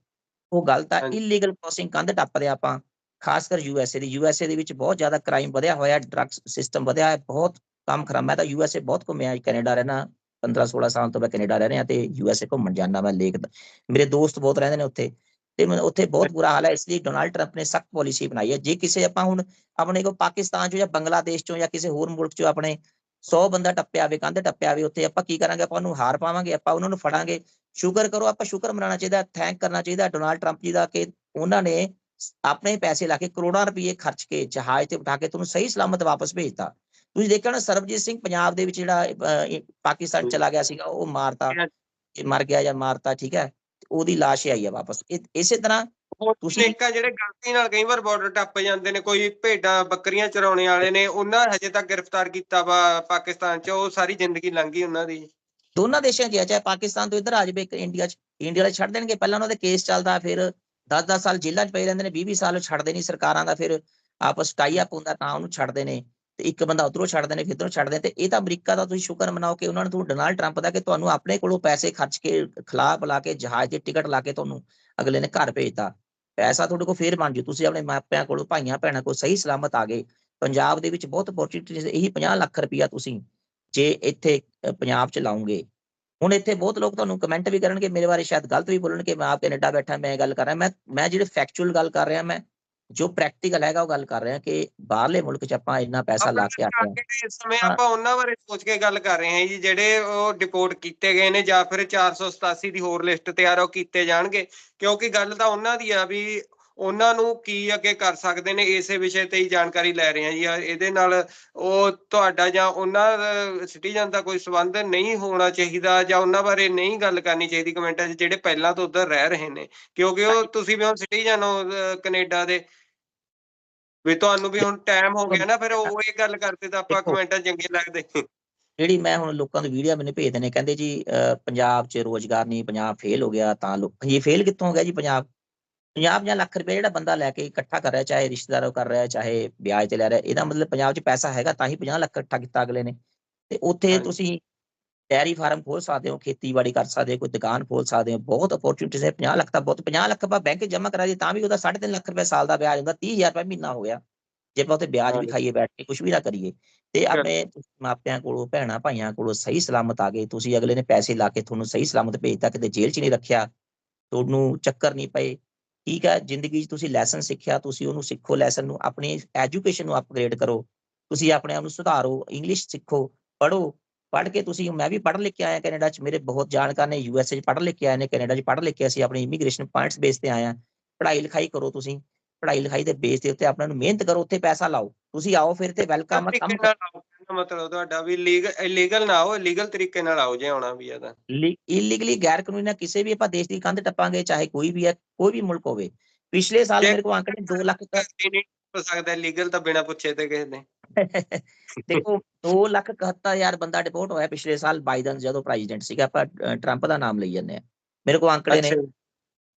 ਉਹ ਗਲਤ ਆ। ਇਲੀਗਲ ਕ੍ਰੋਸਿੰਗ ਕੰਧ ਟੱਪਦੇ ਆਪਾਂ ਖਾਸ ਕਰ ਯੂਐਸਏ ਦੀ। ਯੂਐਸਏ ਦੇ ਵਿੱਚ ਬਹੁਤ ਜ਼ਿਆਦਾ ਕ੍ਰਾਈਮ ਵਧਿਆ ਹੋਇਆ ਡਰੱਗਸ ਸਿਸਟਮ ਵਧਿਆ ਹੈ ਬਹੁਤ ਕੰਮ ਖਰਾਬ। ਮੈਂ ਤਾਂ ਯੂਐਸਏ ਬਹੁਤ ਘੁੰਮਿਆ ਕੈਨੇਡਾ ਰਹਿਣਾ 15 16 ਸਾਲ ਤੋਂ ਮੈਂ ਕੈਨੇਡਾ ਰਹਿ ਰਿਹਾ ਤੇ ਯੂਐਸਏ ਘੁੰਮਣ ਜਾਂਦਾ ਮੈਂ ਲੇਕ ਮੇਰੇ ਦੋਸਤ ਬਹੁਤ ਰਹਿੰਦੇ ਨੇ ਉੱਥੇ। ਤੇ ਉੱਥੇ ਬਹੁਤ ਬੁਰਾ ਹਾਲ ਹੈ ਇਸ ਲਈ ਡੋਨਾਲਡ ਟਰੰਪ ਨੇ ਸਖਤ ਪਾਲਿਸੀ ਬਣਾਈ ਹੈ। ਜੇ ਕਿਸੇ ਆਪਾਂ ਹੁਣ ਆਪਣੇ ਕੋ ਪਾਕਿਸਤਾਨ ਚੋਂ ਜਾਂ ਬੰਗਲਾਦੇਸ਼ ਚੋਂ ਜਾਂ ਕਿਸੇ ਹੋਰ ਮੁਲਕ ਚੋਂ ਆਪਣੇ 100 ਬੰਦਾ ਟੱਪਿਆ ਆਵੇ ਕੰਧ ਟੱਪਿਆ ਆਵੇ ਉੱਥੇ ਆਪਾਂ ਕੀ ਕਰਾਂਗੇ? ਆਪਾਂ ਉਹਨੂੰ ਹਾਰ ਪਾਵਾਂਗੇ ਆਪਾਂ ਉਹਨਾਂ ਨੂੰ ਫੜਾਂਗੇ। ਸ਼ੁਕਰ ਕਰੋ ਆਪਾਂ ਸ਼ੁਕਰ ਮਨਾਉਣਾ ਚਾਹੀਦਾ ਥੈਂਕ ਕਰਨਾ ਚਾਹੀਦਾ ਡੋਨਾਲਡ ਟਰੰਪ ਜੀ ਦਾ ਕਿ ਉਹਨਾਂ ਨੇ ਆਪਣੇ ਪੈਸੇ ਲਾ ਕੇ ਕਰੋੜਾਂ ਰੁਪਏ ਖਰਚ ਕੇ ਜਹਾਜ਼ ਤੇ ਬਿਠਾ ਕੇ ਤੁਹਾਨੂੰ ਸਹੀ ਸਲਾਮਤ ਵਾਪਸ ਭੇਜਤਾ। ਤੁਸੀਂ ਦੇਖਿਆ ਨਾ ਸਰਬਜੀਤ ਸਿੰਘ ਪੰਜਾਬ ਦੇ ਵਿੱਚ ਜਿਹੜਾ ਪਾਕਿਸਤਾਨ। ਚਲਾ ਗਿਆ ਸੀਗਾ ਉਹ ਮਾਰਤਾ ਮਰ ਗਿਆ ਜਾਂ ਮਾਰਤਾ ਠੀਕ ਹੈ? ਉਹਦੀ ਲਾਸ਼ ਆਈ ਹੈ ਵਾਪਸ। ਇਸੇ ਤਰ੍ਹਾਂ ਤੁਸੀਂ ਦੇਖਾ ਜਿਹੜੇ ਗਲਤੀ ਨਾਲ ਕਈ ਵਾਰ ਬਾਰਡਰ ਟੱਪ ਜਾਂਦੇ ਨੇ ਕੋਈ ਭੇਡਾਂ ਬੱਕਰੀਆਂ ਚਰਾਉਣੇ ਵਾਲੇ ਨੇ ਉਹਨਾਂ ਹਜੇ ਤੱਕ ਗ੍ਰਿਫਤਾਰ ਕੀਤਾ ਵਾ ਪਾਕਿਸਤਾਨ 'ਚ ਉਹ ਸਾਰੀ ਜ਼ਿੰਦਗੀ ਲੰਘ ਗਈ ਉਹਨਾਂ ਦੀ। ਦੋਨਾਂ ਦੇਸ਼ਾਂ 'ਚ ਚਾਹੇ ਪਾਕਿਸਤਾਨ ਤੋਂ ਇੱਧਰ ਆ ਜਾਵੇ ਇੱਕ ਇੰਡੀਆ 'ਚ ਇੰਡੀਆ ਵਾਲੇ ਛੱਡ ਦੇਣਗੇ। ਪਹਿਲਾਂ ਉਹਨਾਂ ਦੇ ਕੇਸ ਚੱਲਦਾ ਫਿਰ 10-10 ਸਾਲ ਜੇਲ੍ਹਾਂ 'ਚ ਪਏ ਰਹਿੰਦੇ ਨੇ 20-20 ਸਾਲ ਛੱਡਦੇ ਨਹੀਂ ਸਰਕਾਰਾਂ ਦਾ ਫਿਰ ਆਪਸ ਟਾਈ ਅਪ ਹੁੰਦਾ ਤਾਂ ਉਹਨੂੰ ਛੱਡਦੇ ਨੇ। ਤੇ ਇੱਕ ਬੰਦਾ ਉਧਰੋਂ ਛੱਡਦੇ ਨੇ ਫਿਰ ਇੱਧਰੋਂ ਛੱਡ ਦਿੰਦੇ ਤੇ ਇਹ ਤਾਂ ਅਮਰੀਕਾ ਦਾ ਤੁਸੀਂ ਸ਼ੁਕਰ ਮਨਾਓ ਕਿ ਉਹਨਾਂ ਨੇ ਤੁਹਾਨੂੰ ਡੋਨਾਲਡ ਟਰੰਪ ਦਾ ਕਿ ਤੁਹਾਨੂੰ ਆਪਣੇ ਕੋਲੋਂ ਪੈਸੇ ਖਰਚ ਕੇ ਖਿਲਾਫ ਲਾ ਕੇ ਜਹਾਜ਼ ਦੀ ਟਿਕਟ ਲਾ ਕੇ ਤੁਹਾਨੂੰ ਅਗਲੇ ਨੇ ਘਰ ਭੇਜਤਾ। ਪੈਸਾ ਤੁਹਾਡੇ ਕੋਲ ਫੇਰ ਬਣ ਜੂ, ਤੁਸੀਂ ਆਪਣੇ ਮਾਪਿਆਂ ਕੋਲੋਂ, ਭਾਈਆਂ ਭੈਣਾਂ ਕੋਲ ਸਹੀ ਸਲਾਮਤ ਆ ਗਏ। ਪੰਜਾਬ ਦੇ ਵਿੱਚ ਬਹੁਤ ਅਪੋਰਚੁਨਿਟੀਜ਼ ਇਹੀ 50 ਲੱਖ ਰੁਪਇਆ ਤੁਸੀਂ ਜੇ ਇੱਥੇ ਪੰਜਾਬ 'ਚ ਲਾਉਂਗੇ ਹੁਣ ਇੱਥੇ ਬਹੁਤ ਲੋਕ ਤੁਹਾਨੂੰ ਕਮੈਂਟ ਵੀ ਕਰਨਗੇ, ਮੇਰੇ ਬਾਰੇ ਸ਼ਾਇਦ ਗਲਤ ਵੀ ਬੋਲਣਗੇ, ਮੈਂ ਆਪ ਕੈਨੇਡਾ ਬੈਠਾ, ਮੈਂ ਇਹ ਗੱਲ ਕਰ ਰਿਹਾ, ਮੈਂ ਮੈਂ ਜਿਹੜੇ ਫੈਕਚੁਅਲ ਗੱਲ ਕਰ ਰਿਹਾ, ਮੈਂ ਜੋ ਪ੍ਰੈਕਟੀਕਲ ਹੈਗਾ ਉਹ ਗੱਲ ਕਰ ਰਿਹਾ ਕਿ ਬਾਹਰਲੇ ਮੁਲਕ 'ਚ ਆਪਾਂ ਇੰਨਾ ਪੈਸਾ ਲਾ ਕੇ ਆਏ ਹਾਂ ਇਸ ਸਮੇਂ ਹਾਂ। ਆਪਾਂ ਉਹਨਾਂ ਬਾਰੇ ਸੋਚ ਕੇ ਗੱਲ ਕਰ ਰਹੇ ਹਾਂ ਜੀ ਜਿਹੜੇ ਉਹ ਡਿਪੋਰਟ ਕੀਤੇ ਗਏ ਨੇ ਜਾਂ ਫਿਰ 487 ਦੀ ਹੋਰ ਲਿਸਟ ਤਿਆਰ ਉਹ ਕੀਤੇ ਜਾਣਗੇ ਕਿਉਂਕਿ ਗੱਲ ਤਾਂ ਉਹਨਾਂ ਦੀ ਆ ਵੀ ਉਹਨਾਂ ਨੂੰ ਕੀ ਅੱਗੇ ਕਰ ਸਕਦੇ ਨੇ ਇਸੇ ਵਿਸ਼ੇ ਤੇ ਹੀ ਜਾਣਕਾਰੀ ਲੈ ਰਹੇ ਹਾਂ ਜੀ। ਇਹਦੇ ਨਾਲ ਉਹ ਤੁਹਾਡਾ ਜਾਂ ਉਹਨਾਂ ਸਿਟੀਜ਼ਨ ਦਾ ਕੋਈ ਸੰਬੰਧ ਨਹੀਂ ਹੋਣਾ ਚਾਹੀਦਾ ਜਾਂ ਉਹਨਾਂ ਬਾਰੇ ਨਹੀਂ ਗੱਲ ਕਰਨੀ ਚਾਹੀਦੀ ਕਮੈਂਟਾਂ 'ਚ ਜਿਹੜੇ ਪਹਿਲਾਂ ਤੋਂ ਉੱਧਰ ਰਹਿ ਰਹੇ ਨੇ। ਕਿਉਂਕਿ ਉਹ ਤੁਸੀਂ ਵੀ ਹੁਣ ਸਿਟੀਜ਼ਨ ਹੋ ਕੈਨੇਡਾ ਦੇ। ਵੀ ਤੁਹਾਨੂੰ ਵੀ ਹੁਣ ਟਾਈਮ ਹੋ ਗਿਆ ਨਾ ਫਿਰ ਉਹ ਇਹ ਗੱਲ ਕਰਦੇ ਤਾਂ ਆਪਾਂ। ਕਮੈਂਟਾਂ ਚੰਗੇ ਲੱਗਦੇ। ਜਿਹੜੀ ਮੈਂ ਹੁਣ ਲੋਕਾਂ ਨੂੰ ਵੀਡੀਓ ਮੈਨੂੰ ਭੇਜਦੇ ਨੇ ਕਹਿੰਦੇ ਜੀ ਪੰਜਾਬ 'ਚ ਰੋਜ਼ਗਾਰ ਨਹੀਂ ਪੰਜਾਬ ਫੇਲ ਹੋ ਗਿਆ ਤਾਂ ਲੋਕ ਇਹ ਫੇਲ ਕਿੱਥੋਂ ਹੋ ਗਿਆ ਜੀ ਪੰਜਾਬ? 50 ਜਾਂ ਲੱਖ ਰੁਪਏ ਜਿਹੜਾ ਬੰਦਾ ਲੈ ਕੇ ਇਕੱਠਾ ਕਰ ਰਿਹਾ ਚਾਹੇ ਰਿਸ਼ਤੇਦਾਰੋਂ ਕਰ ਰਿਹਾ ਚਾਹੇ ਵਿਆਜ ਤੇ ਲੈ ਰਿਹਾ ਇਹਦਾ ਮਤਲਬ ਪੰਜਾਬ 'ਚ ਪੈਸਾ ਹੈਗਾ ਤਾਂ ਹੀ 50 ਲੱਖ ਇਕੱਠਾ ਕੀਤਾ ਅਗਲੇ ਨੇ। ਤੇ ਉੱਥੇ। ਤੁਸੀਂ ਡੈਰੀ ਫਾਰਮ ਖੋਲ ਸਕਦੇ ਹੋ ਖੇਤੀਬਾੜੀ ਕਰ ਸਕਦੇ ਹੋ ਕੋਈ ਦੁਕਾਨ ਖੋਲ ਸਕਦੇ ਹੋ ਬਹੁਤ ਅਪੋਰਚੁਨਿਟੀਜ਼ ਹੈ 50 ਲੱਖ ਤਾਂ ਬਹੁਤ 50 ਲੱਖ ਆਪਾਂ ਬੈਂਕ ਜਮ੍ਹਾਂ ਕਰਾ ਦਈਏ ਤਾਂ ਵੀ ਉਹਦਾ 3.5 ਲੱਖ ਰੁਪਏ ਸਾਲ ਦਾ ਵਿਆਜ ਹੁੰਦਾ 30000 ਰੁਪਏ ਮਹੀਨਾ ਹੋ ਗਿਆ। ਜੇ ਆਪਾਂ ਉੱਥੇ ਵਿਆਜ ਵੀ। ਖਾਈਏ ਬੈਠ ਕੇ ਕੁਝ ਵੀ ਨਾ ਕਰੀਏ। ਤੇ ਆਪਣੇ ਮਾਪਿਆਂ ਕੋਲੋਂ ਭੈਣਾਂ ਭਾਈਆਂ ਕੋਲੋਂ ਸਹੀ ਸਲਾਮਤ ਆ ਗਏ ਤੁਸੀਂ ਅਗਲੇ ਨੇ ਪੈਸੇ ਲਾ ਕੇ ਤੁਹਾਨੂੰ ਸਹੀ ਸਲਾਮਤ ਭੇਜਤਾ ਕਿਤੇ ਜੇਲ੍ਹ 'ਚ ਨਹੀਂ ਰੱਖਿਆ ਤੁਹਾਨੂੰ ਚੱਕਰ ਨਹੀਂ ਪਏ। ਠੀਕ ਹੈ ਜ਼ਿੰਦਗੀ 'ਚ ਤੁਸੀਂ ਲੈਸਨ ਸਿੱਖਿਆ ਤੁਸੀਂ ਉਹਨੂੰ ਸਿੱਖੋ ਲੈਸਨ ਨੂੰ ਆਪਣੀ ਐਜੂਕੇਸ਼ਨ ਨੂੰ ਅਪਗ੍ਰੇਡ ਕਰੋ ਤੁਸੀਂ ਆਪਣੇ ਆਪ ਨੂੰ ਸੁਧਾਰੋ ਇੰਗਲਿਸ਼ ਸਿੱਖੋ ਪੜ੍ਹੋ ਪੜ੍ਹ ਕੇ ਤੁਸੀਂ ਮੈਂ ਵੀ ਪੜ੍ਹ ਲਿਖ ਕੇ ਆਇਆ ਕੈਨੇਡਾ 'ਚ ਮੇਰੇ ਬਹੁਤ ਜਾਣਕਾਰ ਨੇ ਯੂ ਐਸ ਏ 'ਚ ਪੜ੍ਹ ਲਿਖ ਕੇ ਆਏ ਨੇ ਕੈਨੇਡਾ 'ਚ ਪੜ੍ਹ ਲਿਖ ਕੇ ਅਸੀਂ ਆਪਣੀ ਇਮੀਗ੍ਰੇਸ਼ਨ ਪੁਆਇੰਟਸ ਬੇਸ ਤੇ ਆਏ ਆ ਪੜ੍ਹਾਈ ਲਿਖਾਈ ਕਰੋ ਤੁਸੀਂ ਪੜ੍ਹਾਈ ਲਿਖਾਈ ਦੇ ਬੇਸ ਦੇ ਉੱਤੇ ਆਪਣਾ ਨੂੰ ਮਿਹਨਤ ਕਰੋ ਉੱਥੇ ਪੈਸਾ ਲਾਓ ਤੁਸੀਂ ਆਓ ਫਿਰ ਤੇ ਵੈਲਕਮ ਕੰਮ ਦਾ ਮਤਲਬ ਤੁਹਾਡਾ ਵੀ ਲੀਗਲ ਇਲੀਗਲ ਨਾ ਆਓ ਲੀਗਲ ਤਰੀਕੇ ਨਾਲ ਆਓ ਜੇ ਆਉਣਾ ਵੀ ਆ ਤਾਂ। ਇਲੀਗਲੀ ਗੈਰ ਕਾਨੂੰਨੀ ਨਾਲ ਕਿਸੇ ਵੀ ਆਪਾਂ ਦੇਸ਼ ਦੀ ਕੰਧ ਟੱਪਾਂਗੇ ਚਾਹੇ ਕੋਈ ਵੀ ਹੈ ਕੋਈ ਵੀ ਮੁਲਕ ਹੋਵੇ। ਪਿਛਲੇ ਸਾਲ ਮੇਰੇ ਕੋਲ ਅੰਕੜੇ 2 ਲੱਖ ਨਹੀਂ ਹੋ ਸਕਦਾ ਲੀਗਲ ਤਾਂ ਬਿਨਾ ਪੁੱਛੇ ਤੇ ਕਿਸੇ ਨੇ। ਦੇਖੋ 2 ਲੱਖ 71000 ਬੰਦਾ ਡਿਪੋਰਟ ਹੋਇਆ ਪਿਛਲੇ ਸਾਲ ਬਾਈਡਨ ਜਦੋਂ ਪ੍ਰੈਜ਼ੀਡੈਂਟ ਸੀਗਾ ਆਪਾਂ ਟਰੰਪ ਦਾ ਨਾਮ ਲਈ ਜਾਂਦੇ ਆ। ਮੇਰੇ ਕੋਲ ਅੰਕੜੇ ਨੇ ਅੱਛਾ।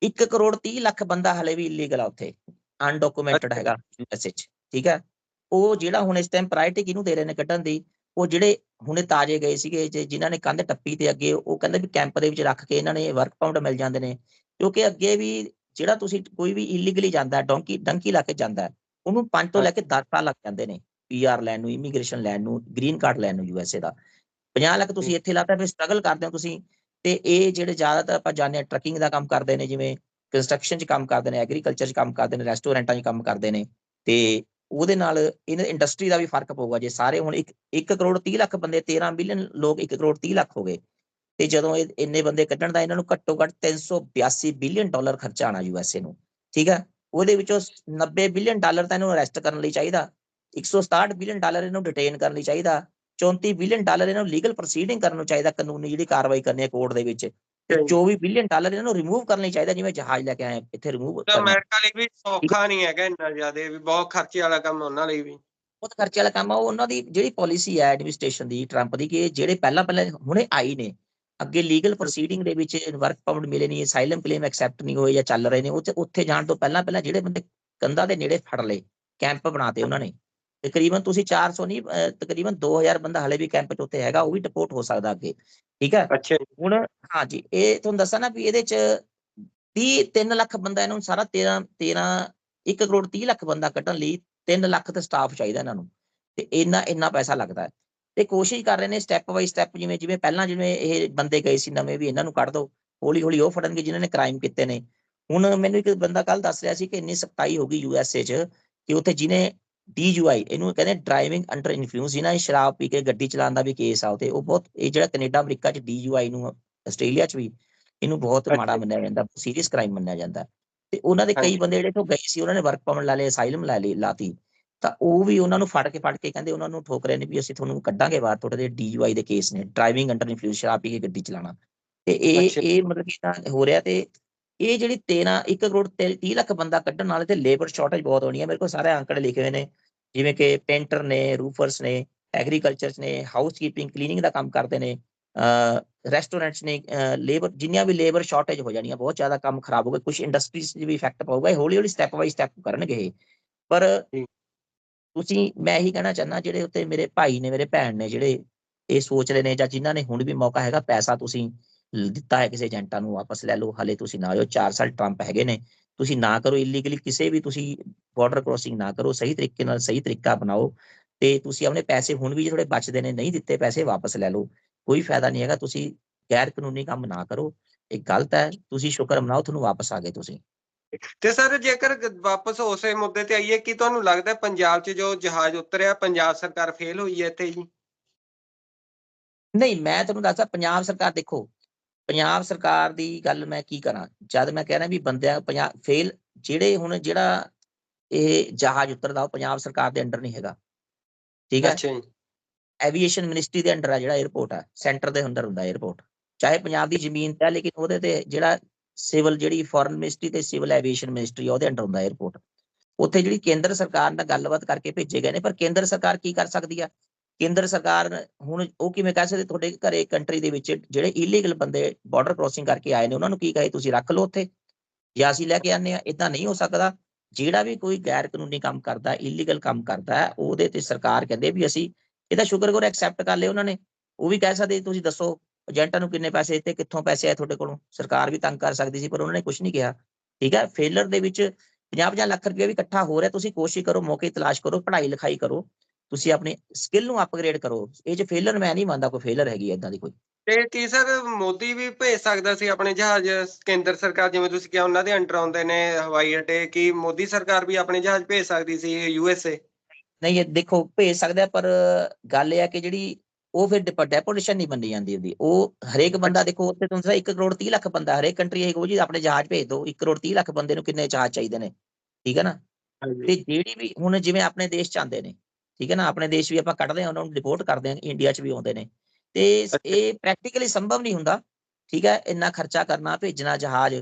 1 ਕਰੋੜ 30 ਲੱਖ ਬੰਦਾ ਹਲੇ ਵੀ ਇਲੀਗਲ ਆ ਉੱਥੇ ਅਨਡਾਕੂਮੈਂਟਡ। ਹੈਗਾ ਯੂਐਸਏ ਚ ਠੀਕ ਹੈ ਉਹ ਜਿਹੜਾ ਹੁਣ ਇਸ ਟਾਈਮ ਪ੍ਰਾਇੋਰਟੀ ਕਿਹਨੂੰ ਦੇ ਰਹੇ ਨੇ ਕੱਢਣ ਦੀ ਉਹ ਜਿਹੜੇ ਹੁਣੇ ਤਾਜੇ ਗਏ ਸੀਗੇ ਜੇ ਜਿਨ੍ਹਾਂ ਨੇ ਕੰਧ ਟੱਪੀ ਤੇ ਅੱਗੇ ਉਹ ਕਹਿੰਦੇ ਵੀ ਕੈਂਪ ਦੇ ਵਿੱਚ ਰੱਖ ਕੇ ਇਹਨਾਂ ਨੇ ਵਰਕ ਪਾਉਂਡ ਮਿਲ ਜਾਂਦੇ ਨੇ। ਕਿਉਂਕਿ ਅੱਗੇ ਵੀ ਜਿਹੜਾ ਤੁਸੀਂ ਕੋਈ ਵੀ ਇਲੀਗਲੀ ਜਾਂਦਾ ਡੋਂਕੀ ਡੰਕੀ ਲਾ ਕੇ ਜਾਂਦਾ ਉਹਨੂੰ 5 ਤੋਂ ਲੈ ਕੇ 10 ਸਾਲ ਲੱਗ ਜਾਂਦੇ ਨੇ। ਪੀਆਰ ਲੈਣ ਨੂੰ ਇਮੀਗ੍ਰੇਸ਼ਨ ਲੈਣ ਨੂੰ ਗ੍ਰੀਨ ਕਾਰਡ ਲੈਣ ਨੂੰ ਯੂਐਸਏ ਦਾ। 50 ਲੱਖ ਤੁਸੀਂ ਇੱਥੇ ਲਾਤਾ ਫਿਰ ਸਟਰਗਲ ਕਰਦੇ ਹੋ ਤੁਸੀਂ। ਤੇ ਇਹ ਜਿਹੜੇ ਜ਼ਿਆਦਾਤਰ ਆਪਾਂ ਜਾਣਦੇ ਹਾਂ ਟਰੱਕਿੰਗ ਦਾ ਕੰਮ ਕਰਦੇ ਨੇ ਜਿਵੇਂ ਕੰਸਟਰਕਸ਼ਨ 'ਚ ਕੰਮ ਕਰਦੇ ਨੇ ਐਗਰੀਕਲਚਰ 'ਚ ਕੰਮ ਕਰਦੇ ਨੇ ਰੈਸਟੋਰੈਂਟਾਂ 'ਚ ਕੰਮ ਕਰਦੇ ਨੇ। ਤੇ ਉਹਦੇ ਨਾਲ ਇਹਨਾਂ ਇੰਡਸਟਰੀ ਦਾ ਵੀ ਫ਼ਰਕ ਪਊਗਾ। ਜੇ ਸਾਰੇ ਹੁਣ 1 ਕਰੋੜ 30 ਲੱਖ ਬੰਦੇ 13 ਮਿਲੀਅਨ ਲੋਕ 1 ਕਰੋੜ 30 ਲੱਖ ਹੋ ਗਏ, ਤੇ ਜਦੋਂ ਇਹ ਇੰਨੇ ਬੰਦੇ ਕੱਢਣ ਦਾ ਇਹਨਾਂ ਨੂੰ ਘੱਟੋ ਘੱਟ 382 ਬਿਲੀਅਨ ਡਾਲਰ ਖਰਚਾ ਆਣਾ ਯੂਐਸਏ ਨੂੰ, ਠੀਕ ਹੈ? ਉਹਦੇ ਵਿੱਚੋਂ 90 ਬਿਲੀਅਨ ਡਾਲਰ ਤਾਂ ਇਹਨੂੰ ਅਰੈਸਟ ਕਰਨ ਲਈ ਚਾਹੀਦਾ 167 ਬਿਲੀਅਨ ਡਾਲਰ ਇਹਨੂੰ ਡਿਟੇਨ ਕਰਨ ਲਈ ਚਾਹੀਦਾ 34 ਬਿਲੀਅਨ ਡਾਲਰ ਇਹਨੂੰ ਲੀਗਲ ਪ੍ਰੋਸੀਡਿੰਗ ਕਰਨ ਨੂੰ ਚਾਹੀਦਾ ਕਾਨੂੰਨੀ ਜਿਹੜੀ ਕਾਰਵਾਈ ਕਰਨੀ ਹੈ ਕੋਰਟ ਦੇ ਵਿੱਚ। 24 ਬਿਲੀਅਨ ਡਾਲਰ ਇਹਨਾਂ ਨੂੰ ਰਿਮੂਵ ਕਰਨ ਲਈ ਚਾਹੀਦਾ ਜਿਵੇਂ ਜਹਾਜ਼ ਲੈ ਕੇ ਆਏ ਇੱਥੇ ਰਿਮੂਵ ਅਮਰੀਕਾ ਲਈ ਵੀ ਸੌਖਾ ਨਹੀਂ ਹੈਗਾ ਇੰਨਾ ਜ਼ਿਆਦਾ ਵੀ ਬਹੁਤ ਖਰਚੇ ਵਾਲਾ ਕੰਮ ਉਹਨਾਂ ਲਈ ਵੀ। ਬਹੁਤ ਖਰਚੇ ਵਾਲਾ ਕੰਮ ਆ ਉਹ ਉਹਨਾਂ ਦੀ ਜਿਹੜੀ ਪਾਲਿਸੀ ਹੈ ਐਡਮਿਨਿਸਟ੍ਰੇਸ਼ਨ ਦੀ ਟਰੰਪ ਦੀ ਕਿ ਜਿਹੜੇ ਪਹਿਲਾਂ ਪਹਿਲਾਂ ਹੁਣੇ ਆਈ ਨੇ ਅੱਗੇ ਲੀਗਲ ਪ੍ਰੋਸੀਡਿੰਗ ਦੇ ਵਿੱਚ ਵਰਕ ਪਰਮਿਟ ਮਿਲੇ ਨਹੀਂ ਅਸਾਈਲਮ ਕਲੇਮ ਐਕਸੈਪਟ ਨਹੀਂ ਹੋਏ ਜਾਂ ਚੱਲ ਰਹੇ ਨੇ ਉੱਥੇ ਉੱਥੇ ਜਾਣ ਤੋਂ ਪਹਿਲਾਂ ਪਹਿਲਾਂ ਜਿਹੜੇ ਬੰਦੇ ਕੰਧਾਂ ਦੇ ਨੇੜੇ ਫੜ ਲਏ ਕੈਂਪ ਬਣਾਤੇ ਉਹਨਾਂ ਨੇ। ਤਕਰੀਬਨ ਤੁਸੀਂ 400 ਨਹੀਂ ਤਕਰੀਬਨ 2000 ਬੰਦਾ ਹਲੇ ਵੀ ਕੈਂਪ 'ਚ ਉੱਥੇ ਹੈਗਾ ਉਹ ਵੀ ਡਿਪੋਰਟ ਹੋ ਸਕਦਾ ਅੱਗੇ ਠੀਕ ਹੈ? ਅੱਛਾ ਹੁਣ ਹਾਂਜੀ ਇਹ ਤੁਹਾਨੂੰ ਦੱਸਾਂ ਨਾ ਵੀ ਇਹਦੇ 'ਚ 30 3 ਲੱਖ ਬੰਦਾ ਇਹਨਾਂ ਨੂੰ ਸਾਰਾ 13 13 1 ਕਰੋੜ 30 ਲੱਖ ਬੰਦਾ ਕੱਢਣ ਲਈ 3 ਲੱਖ ਤੇ ਸਟਾਫ ਚਾਹੀਦਾ ਇਹਨਾਂ ਨੂੰ ਤੇ ਇੰਨਾ ਇੰਨਾ ਪੈਸਾ ਲੱਗਦਾ ਹੈ। ਤੇ ਕੋਸ਼ਿਸ਼ ਕਰ ਰਹੇ ਨੇ ਸਟੈਪ ਬਾਈ ਸਟੈਪ ਜਿਵੇਂ ਜਿਵੇਂ ਪਹਿਲਾਂ ਜਿਵੇਂ ਇਹ ਬੰਦੇ ਗਏ ਸੀ ਨਵੇਂ ਵੀ ਇਹਨਾਂ ਨੂੰ ਕੱਢ ਦਿਓ ਹੌਲੀ ਹੌਲੀ ਉਹ ਫੜਨਗੇ ਜਿਨ੍ਹਾਂ ਨੇ ਕ੍ਰਾਈਮ ਕੀਤੇ ਨੇ। ਹੁਣ ਮੈਨੂੰ ਇੱਕ ਬੰਦਾ ਕੱਲ ਦੱਸ ਰਿਹਾ ਸੀ ਕਿ ਇੰਨੀ ਸਖਤਾਈ ਹੋ ਗਈ ਯੂਐਸਏ 'ਚ ਕਿ ਉੱਥੇ ਜਿਹਨੇ ਡੀਯੂਆਈ ਇਹਨੂੰ ਕਹਿੰਦੇ ਡਰਾਈਵਿੰਗ ਅੰਡਰ ਇਨਫਲੂਐਂਸ ਜਿਹਨਾਂ ਨੇ ਸ਼ਰਾਬ ਪੀ ਕੇ ਗੱਡੀ ਚਲਾਉਣ ਦਾ ਵੀ ਕੇਸ ਆ ਉਤੇ ਉਹ ਬਹੁਤ ਇਹ ਜਿਹੜਾ ਕੈਨੇਡਾ ਅਮਰੀਕਾ 'ਚ ਡੀਯੂਆਈ ਨੂੰ ਆਸਟ੍ਰੇਲੀਆ 'ਚ ਵੀ ਇਹਨੂੰ ਬਹੁਤ ਮਾੜਾ। ਮੰਨਿਆ ਜਾਂਦਾ ਸੀਰੀਅਸ ਕ੍ਰਾਈਮ ਮੰਨਿਆ ਜਾਂਦਾ ਤੇ ਉਹਨਾਂ ਦੇ ਕਈ। ਬੰਦੇ ਜਿਹੜੇ ਤੋਂ ਗਏ ਸੀ ਉਹਨਾਂ ਨੇ ਵਰਕ ਪਰਮਿਟ ਲਾ ਲਏ ਅਸਾਈਲਮ ਲੈ ਲਈ ਲਾਤੀ ਤਾਂ ਉਹ ਵੀ ਉਹਨਾਂ ਨੂੰ ਫੜ ਕੇ ਫੜ ਕੇ ਕਹਿੰਦੇ ਉਹਨਾਂ ਨੂੰ ਠੋਕ ਰਹੇ ਨੇ ਵੀ ਅਸੀਂ ਤੁਹਾਨੂੰ ਕੱਢਾਂਗੇ ਬਾਹਰ ਤੁਹਾਡੇ ਦੇ ਡੀਯੂਆਈ ਦੇ ਕੇਸ ਨੇ ਡਰਾਈਵਿੰਗ ਅੰਡਰ ਇਨਫਲੂਐਂਸ ਸ਼ਰਾਬ ਪੀ ਕੇ ਗੱਡੀ ਚਲਾਉਣਾ ਤੇ ਇਹ। ਇਹ ਮਤਲਬ ਕਿ ਤਾਂ ਹੋ ਰਿਹਾ ਤੇ ਇਹ ਜਿਹੜੀ 13 1 ਕਰੋੜ 30 ਲੱਖ ਬੰਦਾ ਕੱਢਣ ਨਾਲ ਤੇ ਲੇਬਰ ਸ਼ਾਰਟੇਜ ਬਹੁਤ ਹੋਣੀ ਹੈ ਮੇਰੇ ਕੋਲ ਸਾਰੇ ਅੰਕੜੇ ਲਿਖੇ ਹੋਏ ਨੇ ਜਿਵੇਂ ਕਿ ਪੇਂਟਰ ਨੇ ਰੂਫਰਸ ਨੇ ਐਗਰੀਕਲਚਰਸ ਨੇ ਹਾਊਸਕੀਪਿੰਗ ਕਲੀਨਿੰਗ ਦਾ ਕੰਮ ਕਰਦੇ ਨੇ ਰੈਸਟੋਰੈਂਟਸ ਨੇ ਲੇਬਰ ਜਿੰਨੀਆਂ ਵੀ ਲੇਬਰ ਸ਼ਾਰਟੇਜ ਹੋ ਜਾਣੀਆਂ ਬਹੁਤ ਜ਼ਿਆਦਾ ਕੰਮ ਖਰਾਬ ਹੋ ਗਿਆ ਕੁਝ ਇੰਡਸਟਰੀਜ਼ 'ਚ ਵੀ ਇਫੈਕਟ ਪਊਗਾ ਇਹ ਹੌਲੀ ਹੌਲੀ ਸਟੈਪ ਬਾਈ ਸਟੈਪ ਕਰਨਗੇ। ਪਰ। ਤੁਸੀਂ ਮੈਂ ਇਹੀ ਕਹਿਣਾ ਚਾਹੁੰਦਾ ਜਿਹੜੇ ਉੱਤੇ ਮੇਰੇ ਭਾਈ ਨੇ ਮੇਰੇ ਭੈਣ ਨੇ ਜਿਹੜੇ ਇਹ ਸੋਚ ਰਹੇ ਨੇ ਜਾਂ ਜਿਨ੍ਹਾਂ ਨੇ ਹੁਣ ਵੀ ਮੌਕਾ ਹੈਗਾ ਪੈਸਾ ਤੁਸੀਂ ਦਿੱਤਾ ਹੈ ਕਿਸੇ ਏਜੰਟਾਂ ਨੂੰ ਵਾਪਸ ਲੈ ਲਓ ਹਲੇ ਤੁਸੀਂ ਨਾ ਜਾਓ 4 ਸਾਲ ਟਰੰਪ ਹੈਗੇ ਨੇ ਤੁਸੀਂ ਨਾ ਕਰੋ ਇਲੀਗਲੀ ਕਿਸੇ ਵੀ ਤੁਸੀਂ ਬਾਰਡਰ ਕ੍ਰੋਸਿੰਗ ਨਾ ਕਰੋ ਸਹੀ ਤਰੀਕੇ ਨਾਲ ਸਹੀ ਤਰੀਕਾ ਅਪਣਾਓ ਤੇ ਤੁਸੀਂ ਆਪਣੇ ਪੈਸੇ ਹੁਣ ਵੀ ਥੋੜੇ ਬਚਦੇ ਨੇ ਨਹੀਂ ਦਿੱਤੇ ਪੈਸੇ ਵਾਪਸ ਲੈ ਲਓ। ਕੋਈ ਫਾਇਦਾ ਨਹੀਂ ਹੈਗਾ ਤੁਸੀਂ ਗੈਰ ਕਾਨੂੰਨੀ ਕੰਮ ਨਾ ਕਰੋ। ਇਹ ਗਲਤ ਹੈ ਤੁਸੀਂ ਸ਼ੁਕਰ ਮਨਾਓ ਤੁਹਾਨੂੰ ਵਾਪਸ ਆ ਗਏ ਤੁਸੀਂ। ਤੇ ਸਰ ਜੇਕਰ ਵਾਪਸ ਉਸੇ ਮੁੱਦੇ ਤੇ ਆਈਏ ਕੀ ਤੁਹਾਨੂੰ ਲੱਗਦਾ ਪੰਜਾਬ 'ਚ ਜੋ ਜਹਾਜ਼ ਉਤਰਿਆ ਪੰਜਾਬ ਸਰਕਾਰ ਫੇਲ ਹੋਈ ਹੈ ਇੱਥੇ ਜੀ? ਨਹੀਂ ਮੈਂ ਤੁਹਾਨੂੰ ਦੱਸਦਾ ਪੰਜਾਬ ਸਰਕਾਰ ਦੇਖੋ ਪੰਜਾਬ ਸਰਕਾਰ ਦੀ ਗੱਲ ਮੈਂ ਕੀ ਕਰਾਂ? ਜਦ ਮੈਂ ਕਹਿ ਰਿਹਾ ਵੀ ਬੰਦਿਆਂ ਪੰਜਾਬ ਫੇਲ ਜਿਹੜੇ ਹੁਣ ਜਿਹੜਾ ਇਹ ਜਹਾਜ਼ ਉਤਰਦਾ ਉਹ ਪੰਜਾਬ ਸਰਕਾਰ ਦੇ ਅੰਡਰ ਨਹੀਂ ਹੈਗਾ। ਠੀਕ ਹੈ? ਐਵੀਏਸ਼ਨ ਮਿਨਿਸਟਰੀ ਦੇ ਅੰਡਰ ਆ ਜਿਹੜਾ 에어ਪੋਰਟ ਆ ਸੈਂਟਰ ਦੇ ਅੰਦਰ ਹੁੰਦਾ 에어ਪੋਰਟ ਚਾਹੇ ਪੰਜਾਬ ਦੀ ਜ਼ਮੀਨ ਤੇ ਲੇਕਿਨ ਉਹਦੇ ਤੇ ਜਿਹੜਾ ਸਿਵਲ ਜਿਹੜੀ ਫੋਰਨ ਮਿਨਿਸਟਰੀ ਤੇ ਸਿਵਲ ਐਵੀਏਸ਼ਨ ਮਿਨਿਸਟਰੀ ਉਹਦੇ ਅੰਡਰ ਹੁੰਦਾ 에어ਪੋਰਟ ਉੱਥੇ ਜਿਹੜੀ ਕੇਂਦਰ ਸਰਕਾਰ ਨਾਲ ਗੱਲਬਾਤ ਕਰਕੇ ਭੇਜੇ ਗਏ ਨੇ ਪਰ ਕੇਂਦਰ ਸਰਕਾਰ ਕੀ ਕਰ ਸਕਦੀ ਆ? ਕੇਂਦਰ ਸਰਕਾਰ ਹੁਣ ਉਹ ਕਿਵੇਂ ਕਹਿ ਸਕਦੇ, ਤੁਹਾਡੇ ਘਰੇ ਕੰਟਰੀ ਦੇ ਵਿੱਚ ਜਿਹੜੇ ਇਲੀਗਲ ਬੰਦੇ ਬਾਰਡਰ ਕ੍ਰੋਸਿੰਗ ਕਰਕੇ ਆਏ ਨੇ, ਉਹਨਾਂ ਨੂੰ ਕੀ ਕਹੇ ਤੁਸੀਂ, ਰੱਖ ਲਓ ਉੱਥੇ ਜਾਂ ਅਸੀਂ ਲੈ ਕੇ ਆਨੇ ਆ ਇਦਾਂ ਨਹੀਂ ਹੋ ਸਕਦਾ। ਜਿਹੜਾ ਵੀ ਕੋਈ ਗੈਰ ਕਾਨੂੰਨੀ ਕੰਮ ਕਰਦਾ ਇਲੀਗਲ ਕੰਮ ਕਰਦਾ ਉਹਦੇ ਤੇ ਸਰਕਾਰ ਕਹਿੰਦੇ ਵੀ ਅਸੀਂ ਇਹਦਾ ਸ਼ੁਕਰ ਕਰੋ ਐਕਸੈਪਟ ਕਰ ਲਏ ਉਹਨਾਂ ਨੇ। ਉਹ ਵੀ ਕਹਿ ਸਕਦੇ, ਤੁਸੀਂ ਦੱਸੋ, ਏਜੰਟਾਂ ਨੂੰ ਕਿੰਨੇ ਪੈਸੇ ਦਿੱਤੇ, ਕਿੱਥੋਂ ਪੈਸੇ ਆਏ ਤੁਹਾਡੇ ਕੋਲੋਂ? ਸਰਕਾਰ ਵੀ ਤੰਗ ਕਰ ਸਕਦੀ ਸੀ, ਪਰ ਉਹਨਾਂ ਨੇ ਕੁਝ ਨਹੀਂ ਕਿਹਾ। ਠੀਕ ਹੈ ਫੇਲਰ ਦੇ ਵਿੱਚ 50-50 ਲੱਖ ਰੁਪਏ ਵੀ ਇਕੱਠਾ ਹੋ ਰਿਹਾ, ਤੁਸੀਂ ਕੋਸ਼ਿਸ਼ ਕਰੋ, ਮੌਕੇ ਤਲਾਸ਼ ਕਰੋ ਪੜ੍ਹਾਈ ਲਿਖਾਈ ਕਰੋ। ਤੁਸੀਂ ਆਪਣੀ ਸਕਿੱਲ ਨੂੰ ਅਪਗ੍ਰੇਡ ਕਰੋ। ਇਹ ਚ ਫੇਲਰ ਮੈਂ ਨਹੀਂ ਮੰਨਦਾ ਕੋਈ ਫੇਲਰ ਹੈਗੀ ਇਦਾਂ ਦੀ ਕੋਈ। ਤੇ ਕੀ ਸਰ ਮੋਦੀ ਵੀ ਭੇਜ ਸਕਦਾ ਸੀ ਆਪਣੇ ਜਹਾਜ਼ ਕੇਂਦਰ ਸਰਕਾਰ ਜਿਵੇਂ ਤੁਸੀਂ ਕਿਹਾ ਉਹਨਾਂ ਦੇ ਅੰਡਰ ਆਉਂਦੇ ਨੇ ਹਵਾਈ ਅੱਡੇ ਕੀ ਮੋਦੀ ਸਰਕਾਰ ਵੀ ਆਪਣੇ ਜਹਾਜ਼ ਭੇਜ ਸਕਦੀ ਸੀ ਯੂਐਸਏ ਨਹੀਂ ਇਹ ਦੇਖੋ ਭੇਜ ਸਕਦਾ ਪਰ ਗੱਲ ਇਹ ਹੈ ਕਿ ਜਿਹੜੀ ਉਹ ਫਿਰ ਡੈਪੋਟੇਸ਼ਨ ਨਹੀਂ ਮੰਨੀ ਜਾਂਦੀ ਉਹਦੀ ਉਹ ਹਰੇਕ ਬੰਦਾ ਦੇਖੋ ਉੱਥੇ ਤੁਹਾਨੂੰ 1 ਕਰੋੜ 30 ਲੱਖ ਬੰਦਾ ਹਰੇਕ ਕੰਟਰੀ ਇਹ ਕਹੋ ਜੀ ਆਪਣੇ ਜਹਾਜ਼ ਭੇਜ ਦਿਓ 1 ਕਰੋੜ 30 ਲੱਖ ਬੰਦੇ ਨੂੰ ਕਿੰਨੇ ਜਹਾਜ਼ ਚਾਹੀਦੇ ਨੇ। ਠੀਕ ਹੈ ਨਾ? ਤੇ ਜਿਹੜੀ ਵੀ ਹੁਣ ਜਿਵੇਂ ਆਪਣੇ ਦੇਸ਼ ਚ ਆਉਂਦੇ ਨੇ ਠੀਕ ਹੈ ਨਾ ਆਪਣੇ ਦੇਸ਼ ਵੀ ਆਪਾਂ ਕੱਢਦੇ ਹਾਂ ਉਹਨਾਂ ਨੂੰ ਰਿਪੋਰਟ ਕਰਦੇ ਹਾਂ ਇੰਡੀਆ ਚ ਵੀ ਆਉਂਦੇ ਨੇ। ਤੇ ਇਹ ਪ੍ਰੈਕਟੀਕਲੀ ਸੰਭਵ ਨਹੀਂ ਹੁੰਦਾ ਠੀਕ ਹੈ ਇੰਨਾ ਖਰਚਾ ਕਰਨਾ ਭੇਜਣਾ ਜਹਾਜ਼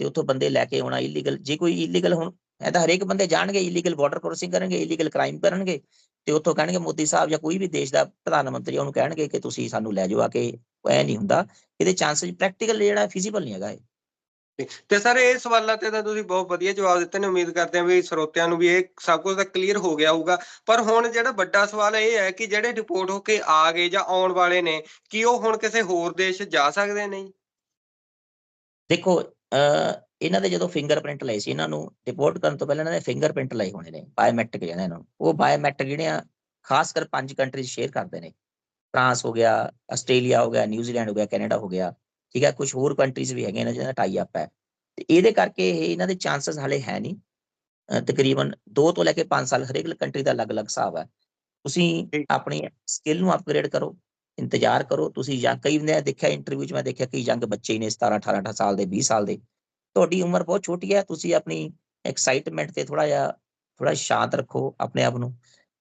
ਤੇ ਉੱਥੋਂ ਬੰਦੇ ਲੈ ਕੇ ਆਉਣਾ ਇਲੀਗਲ ਜੇ ਕੋਈ ਇਲੀਗਲ ਹੁਣ ਇਹ ਤਾਂ ਹਰੇਕ ਬੰਦੇ ਜਾਣਗੇ ਇਲੀਗਲ ਬਾਰਡਰ ਕ੍ਰੋਸਿੰਗ ਕਰਨਗੇ ਇਲੀਗਲ ਕ੍ਰਾਈਮ ਕਰਨਗੇ ਤੇ ਉੱਥੋਂ ਕਹਿਣਗੇ ਮੋਦੀ ਸਾਹਿਬ ਜਾਂ ਕੋਈ ਵੀ ਦੇਸ਼ ਦਾ ਪ੍ਰਧਾਨ ਮੰਤਰੀ ਉਹਨੂੰ ਕਹਿਣਗੇ ਕਿ ਤੁਸੀਂ ਸਾਨੂੰ ਲੈ ਜਾਓ ਆ ਕੇ ਐ ਨਹੀਂ ਹੁੰਦਾ। ਇਹਦੇ ਚਾਂਸਸ ਪ੍ਰੈਕਟੀਕਲ ਜਿਹੜਾ ਫਿਜ਼ੀਬਲ ਨਹੀਂ ਹੈਗਾ ਇਹ। ਤੇ ਸਰ, ਇਹ ਸਵਾਲਾਂ ਤੇ ਤਾਂ ਤੁਸੀਂ ਬਹੁਤ ਵਧੀਆ ਜਵਾਬ ਦਿੱਤੇ ਨੇ। ਉਮੀਦ ਕਰਦੇ ਹਾਂ ਵੀ ਸਰੋਤਿਆਂ ਨੂੰ ਵੀ ਇਹ ਸਭ ਕੁਝ ਤਾਂ ਕਲੀਅਰ ਹੋ ਗਿਆ ਹੋਊਗਾ। ਪਰ ਹੁਣ ਜਿਹੜਾ ਵੱਡਾ ਸਵਾਲ ਇਹ ਹੈ ਕਿ ਜਿਹੜੇ ਰਿਪੋਰਟ ਹੋ ਕੇ ਆ ਗਏ ਜਾਂ ਆਉਣ ਵਾਲੇ ਨੇ, ਕੀ ਉਹ ਹੁਣ ਕਿਸੇ ਹੋਰ ਦੇਸ਼ ਜਾ ਸਕਦੇ ਨੇ ਦੇਖੋ ਅ ਇਹਨਾਂ ਦੇ ਜਦੋਂ ਫਿੰਗਰਪ੍ਰਿੰਟ ਲਏ ਸੀ ਇਹਨਾਂ ਨੂੰ ਰਿਪੋਰਟ ਕਰਨ ਤੋਂ ਪਹਿਲਾਂ ਇਹਨਾਂ ਦੇ ਫਿੰਗਰਪ੍ਰਿੰਟ ਲਏ ਹੋਣੇ ਨੇ ਬਾਇਓਮੈਟ੍ਰਿਕ ਜਿਹੜੇ ਇਹਨਾਂ ਨੂੰ। ਉਹ ਬਾਇਓਮੈਟ੍ਰਿਕ ਜਿਹੜੇ ਆ ਖਾਸ ਕਰ ਪੰਜ ਕੰਟਰੀਜ਼ ਸ਼ੇਅਰ ਕਰਦੇ ਨੇ। ਫਰਾਂਸ ਹੋ ਗਿਆ, ਆਸਟ੍ਰੇਲੀਆ ਹੋ ਗਿਆ, ਨਿਊਜ਼ੀਲੈਂਡ ਹੋ ਗਿਆ, ਕੈਨੇਡਾ ਹੋ ਗਿਆ। ਠੀਕ ਹੈ ਕੁਝ ਹੋਰ ਕੰਟਰੀਜ਼ ਵੀ ਹੈਗੇ ਨੇ ਜਿਹਨਾਂ ਦਾ ਟਾਈ ਅਪ ਹੈ। ਤੇ ਇਹਦੇ ਕਰਕੇ ਇਹ ਇਹਨਾਂ ਦੇ ਚਾਂਸਸ ਹਲੇ ਹੈ ਨਹੀਂ। ਤਕਰੀਬਨ 2 ਤੋਂ ਲੈ ਕੇ 5 ਸਾਲ ਹਰੇਕ ਕੰਟਰੀ ਦਾ ਅਲੱਗ-ਅਲੱਗ ਹਿਸਾਬ ਹੈ। ਤੁਸੀਂ। ਆਪਣੀ ਸਕਿੱਲ ਨੂੰ ਅਪਗ੍ਰੇਡ ਕਰੋ ਇੰਤਜ਼ਾਰ ਕਰੋ। ਤੁਸੀਂ ਜਾਂ ਕਈ ਨੇ ਦੇਖਿਆ ਇੰਟਰਵਿਊ 'ਚ ਮੈਂ ਦੇਖਿਆ ਕਈ ਯੰਗ ਬੱਚੇ ਹੀ ਨੇ 17 18 18 ਸਾਲ ਦੇ 20 ਸਾਲ ਦੇ। ਤੁਹਾਡੀ ਉਮਰ ਬਹੁਤ ਛੋਟੀ ਹੈ ਤੁਸੀਂ ਆਪਣੀ ਐਕਸਾਈਟਮੈਂਟ ਤੇ ਥੋੜਾ ਜਿਹਾ ਥੋੜਾ ਸ਼ਾਂਤ ਰੱਖੋ ਆਪਣੇ ਆਪ ਨੂੰ।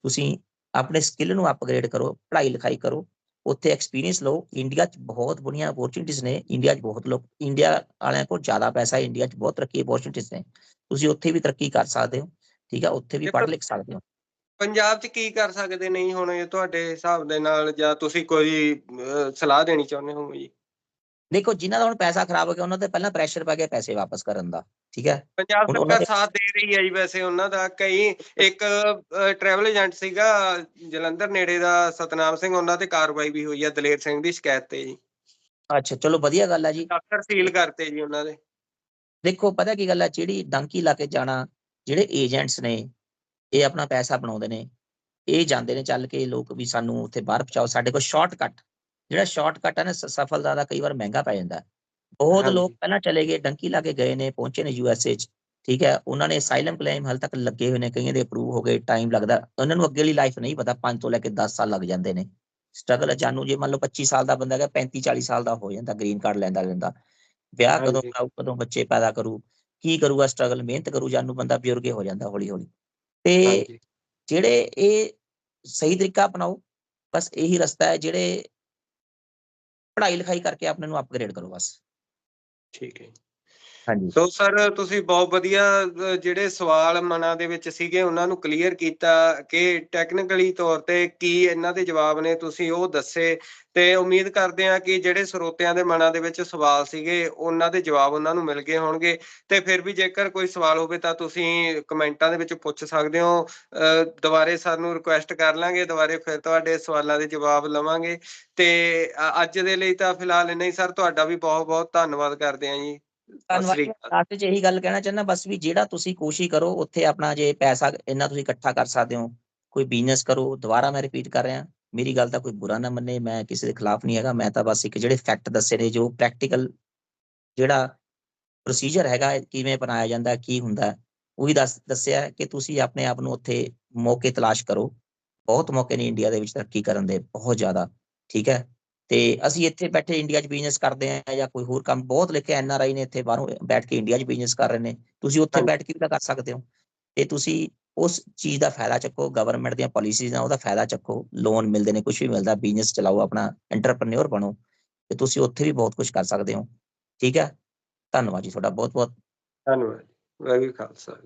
ਤੁਸੀਂ ਆਪਣੇ ਸਕਿੱਲ ਨੂੰ ਅਪਗ੍ਰੇਡ ਕਰੋ ਪੜ੍ਹਾਈ ਲਿਖਾਈ ਕਰੋ। ਉੱਥੇ ਐਕਸਪੀਰੀਅੰਸ ਲਓ। ਇੰਡੀਆ 'ਚ ਬਹੁਤ ਬੜੀਆਂ ਅਪੋਰਚੁਨਿਟੀਆਂ ਨੇ। ਇੰਡੀਆ 'ਚ ਬਹੁਤ ਲੋਕ ਇੰਡੀਆ ਵਾਲਿਆਂ ਕੋਲ ਜ਼ਿਆਦਾ ਪੈਸਾ ਹੈ ਇੰਡੀਆ 'ਚ ਬਹੁਤ ਤਰੱਕੀ ਅਪੋਰਚੁਨਿਟੀਆਂ ਨੇ। ਤੁਸੀਂ ਉੱਥੇ ਵੀ ਤਰੱਕੀ ਕਰ ਸਕਦੇ ਹੋ। ਠੀਕ ਹੈ ਉੱਥੇ ਵੀ ਪੜ੍ਹ ਲਿਖ ਸਕਦੇ ਹੋ। ਪੰਜਾਬ 'ਚ ਕੀ ਕਰ ਸਕਦੇ ਨੇ ਜੀ ਹੁਣ ਇਹ ਤੁਹਾਡੇ ਹਿਸਾਬ ਦੇ ਨਾਲ ਜਾਂ ਤੁਸੀਂ ਕੋਈ ਸਲਾਹ ਦੇਣੀ ਚਾਹੁੰਦੇ ਹੋ ਜੀ? ਦੇਖੋ ਜਿਨ੍ਹਾਂ ਦਾ ਹੁਣ ਪੈਸਾ ਖਰਾਬ ਹੋ ਗਿਆ ਉਹਨਾਂ ਤੇ ਪਹਿਲਾਂ ਪ੍ਰੈਸ਼ਰ ਪੈ ਗਿਆ ਪੈਸੇ ਵਾਪਸ ਕਰਨ ਦਾ ਠੀਕ ਹੈ? ਪੰਜਾਬ ਸਰਕਾਰ ਦੇ- ਸਾਥ ਦੇ ਰਹੀ ਹੈ ਜੀ ਵੈਸੇ ਉਹਨਾਂ ਦਾ ਕਈ ਇੱਕ ਟਰੈਵਲ ਏਜੰਟ ਸੀਗਾ ਜਲੰਧਰ ਨੇੜੇ ਦਾ ਸਤਨਾਮ ਸਿੰਘ ਉਹਨਾਂ ਤੇ ਕਾਰਵਾਈ ਵੀ ਹੋਈ ਹੈ ਦਲੇਰ ਸਿੰਘ ਦੀ ਸ਼ਿਕਾਇਤ ਤੇ ਜੀ। ਅੱਛਾ ਚਲੋ ਵਧੀਆ ਗੱਲ ਹੈ ਜੀ। ਡਾਕਟਰ ਸੀਲ ਕਰਤੇ ਜੀ ਉਹਨਾਂ ਦੇ। ਦੇਖੋ ਪਤਾ ਕੀ ਗੱਲ ਹੈ ਜਿਹੜੀ ਡੰਕੀ ਲਾ ਕੇ ਜਾਣਾ ਜਿਹੜੇ ਏਜੰਟਸ ਨੇ ਇਹ ਆਪਣਾ ਪੈਸਾ ਬਣਾਉਂਦੇ ਨੇ ਇਹ ਜਾਂਦੇ ਨੇ ਚੱਲ ਕੇ ਲੋਕ ਵੀ ਸਾਨੂੰ ਉੱਥੇ ਬਾਹਰ ਪਹੁੰਚਾਓ ਸਾਡੇ ਕੋਲ ਸ਼ਾਰਟਕਟ ਜਿਹੜਾ ਸ਼ਾਰਟਕਟ ਹੈ ਨਾ ਸਫਲਤਾ ਦਾ ਕਈ ਵਾਰ ਮਹਿੰਗਾ ਪੈ ਜਾਂਦਾ। ਬਹੁਤ। ਲੋਕ ਪਹਿਲਾਂ ਚਲੇ ਗਏ ਡੰਕੀ ਲਾ ਕੇ ਗਏ ਨੇ ਪਹੁੰਚੇ ਨੇ ਯੂਐਸਏ ਚ ਠੀਕ ਹੈ ਉਹਨਾਂ ਨੇ ਅਸਾਈਲਮ ਕਲੇਮ ਹਾਲ ਤੱਕ ਲੱਗੇ ਹੋਏ ਨੇ ਕਈਆਂ ਦੇ ਅਪਰੂਵ ਹੋ ਗਏ ਟਾਈਮ ਲੱਗਦਾ ਉਹਨਾਂ ਨੂੰ ਅੱਗੇ ਵਾਲੀ ਲਾਈਫ ਨਹੀਂ ਪਤਾ 5 ਤੋਂ ਲੈ ਕੇ 10 ਸਾਲ ਲੱਗ ਜਾਂਦੇ ਨੇ ਸਟਰਗਲ ਜਾਨੂ ਜੇ ਮੰਨ ਲਓ 25 ਸਾਲ ਦਾ ਬੰਦਾ ਹੈਗਾ 35 40 ਸਾਲ ਦਾ ਹੋ ਜਾਂਦਾ ਗ੍ਰੀਨ ਕਾਰਡ ਲੈਂਦਾ ਲੈਂਦਾ ਵਿਆਹ ਕਦੋਂ। ਕਰਾਊ ਕਦੋਂ ਬੱਚੇ ਪੈਦਾ ਕਰੂ ਕੀ ਕਰੂਗਾ ਸਟਰਗਲ ਮਿਹਨਤ ਕਰੂ ਜਾਨੂ ਬੰਦਾ ਬਜ਼ੁਰਗ ਹੀ ਜਾਂਦਾ ਹੌਲੀ ਹੌਲੀ ਤੇ ਜਿਹੜੇ ਇਹ ਸਹੀ ਤਰੀਕਾ ਅਪਣਾਓ ਬਸ ਇਹੀ ਰਸਤਾ ਹੈ ਜਿਹੜੇ ਪੜ੍ਹਾਈ ਲਿਖਾਈ ਕਰਕੇ ਆਪਣੇ ਨੂੰ ਅਪਗ੍ਰੇਡ ਕਰੋ ਬਸ। ਠੀਕ ਹੈ ਹਾਂਜੀ। ਸੋ ਸਰ ਤੁਸੀਂ ਬਹੁਤ ਵਧੀਆ ਜਿਹੜੇ ਸਵਾਲ ਮਨਾਂ ਦੇ ਵਿੱਚ ਸੀਗੇ ਉਹਨਾਂ ਨੂੰ ਕਲੀਅਰ ਕੀਤਾ ਕਿ ਟੈਕਨੀਕਲੀ ਤੌਰ ਤੇ ਕੀ ਇਹਨਾਂ ਦੇ ਜਵਾਬ ਨੇ ਤੁਸੀਂ ਉਹ ਦੱਸੇ। ਤੇ ਉਮੀਦ ਕਰਦੇ ਹਾਂ ਕਿ ਜਿਹੜੇ ਸਰੋਤਿਆਂ ਦੇ ਮਨਾਂ ਦੇ ਵਿੱਚ ਸਵਾਲ ਸੀਗੇ ਉਹਨਾਂ ਦੇ ਜਵਾਬ ਉਹਨਾਂ ਨੂੰ ਮਿਲ ਗਏ ਹੋਣਗੇ। ਤੇ ਫਿਰ ਵੀ ਜੇਕਰ ਕੋਈ ਸਵਾਲ ਹੋਵੇ ਤਾਂ ਤੁਸੀਂ ਕਮੈਂਟਾਂ ਦੇ ਵਿੱਚ ਪੁੱਛ ਸਕਦੇ ਹੋ। ਅਹ, ਦੁਬਾਰੇ ਸਾਨੂੰ ਰਿਕੁਐਸਟ ਕਰ ਲਾਂਗੇ ਦੁਬਾਰੇ ਫਿਰ ਤੁਹਾਡੇ ਸਵਾਲਾਂ ਦੇ ਜਵਾਬ ਲਵਾਂਗੇ। ਤੇ ਅੱਜ ਦੇ ਲਈ ਤਾਂ ਫਿਲਹਾਲ ਇੰਨਾ ਹੀ ਸਰ ਤੁਹਾਡਾ ਵੀ ਬਹੁਤ ਬਹੁਤ ਧੰਨਵਾਦ ਕਰਦੇ ਹਾਂ ਜੀ। ਧੰਨਵਾਦ ਲਾਸਟ 'ਚ ਇਹੀ ਗੱਲ ਕਹਿਣਾ ਚਾਹੁੰਦਾ ਬਸ ਵੀ ਜਿਹੜਾ ਤੁਸੀਂ ਕੋਸ਼ਿਸ਼ ਕਰੋ ਉੱਥੇ ਆਪਣਾ ਜੇ ਪੈਸਾ ਇੰਨਾ ਤੁਸੀਂ ਇਕੱਠਾ ਕਰ ਸਕਦੇ ਹੋ ਕੋਈ ਬਿਜ਼ਨਸ ਕਰੋ ਦੁਬਾਰਾ ਮੈਂ ਰਿਪੀਟ ਕਰ ਰਿਹਾ ਮੇਰੀ ਗੱਲ ਦਾ ਕੋਈ ਬੁਰਾ ਨਾ ਮੰਨੇ ਮੈਂ ਕਿਸੇ ਦੇ ਖਿਲਾਫ ਨਹੀਂ ਹੈਗਾ ਮੈਂ ਤਾਂ ਬਸ ਇੱਕ ਜਿਹੜੇ ਫੈਕਟ ਦੱਸੇ ਨੇ ਜੋ ਪ੍ਰੈਕਟੀਕਲ ਜਿਹੜਾ ਪ੍ਰੋਸੀਜਰ ਹੈਗਾ ਕਿਵੇਂ ਬਣਾਇਆ ਜਾਂਦਾ ਕੀ ਹੁੰਦਾ ਉਹ ਵੀ ਦੱਸ ਦੱਸਿਆ ਕਿ ਤੁਸੀਂ ਆਪਣੇ ਆਪ ਨੂੰ ਉੱਥੇ ਮੌਕੇ ਤਲਾਸ਼ ਕਰੋ ਬਹੁਤ ਮੌਕੇ ਨੇ ਇੰਡੀਆ ਦੇ ਵਿੱਚ ਤਰੱਕੀ ਕਰਨ ਦੇ ਬਹੁਤ ਜ਼ਿਆਦਾ ਠੀਕ ਹੈ? ਤੇ ਅਸੀਂ ਇੱਥੇ ਬੈਠੇ ਇੰਡੀਆ 'ਚ ਬਿਜ਼ਨਸ ਕਰਦੇ ਆ ਜਾਂ ਕੋਈ ਹੋਰ ਕੰਮ ਬਹੁਤ ਲਿਖੇ ਐਨ ਆਰ ਆਈ ਨੇ ਇੱਥੇ ਬਾਹਰੋਂ ਬੈਠ ਕੇ ਇੰਡੀਆ 'ਚ ਬਿਜ਼ਨਸ ਕਰ ਰਹੇ ਨੇ। ਤੁਸੀਂ ਉੱਥੇ। ਬੈਠ ਕੇ ਵੀ ਤਾਂ ਕਰ ਸਕਦੇ ਹੋ। ਤੇ ਤੁਸੀਂ ਉਸ ਚੀਜ਼ ਦਾ ਫਾਇਦਾ ਚੱਕੋ ਗਵਰਨਮੈਂਟ ਦੀਆਂ ਪਾਲਿਸੀਜ਼ ਨਾਲ ਉਹਦਾ ਫਾਇਦਾ ਚੱਕੋ। ਲੋਨ ਮਿਲਦੇ ਨੇ ਕੁਝ ਵੀ ਮਿਲਦਾ ਬਿਜ਼ਨਸ ਚਲਾਓ ਆਪਣਾ ਐਂਟਰਪ੍ਰੈਨਿਓਰ ਬਣੋ। ਤੇ ਤੁਸੀਂ ਉੱਥੇ ਵੀ ਬਹੁਤ ਕੁਝ ਕਰ ਸਕਦੇ ਹੋ। ਠੀਕ ਹੈ? ਧੰਨਵਾਦ ਜੀ ਤੁਹਾਡਾ ਬਹੁਤ ਬਹੁਤ ਧੰਨਵਾਦ ਵਾਹਿਗੁਰੂ ਖਾਲਸਾ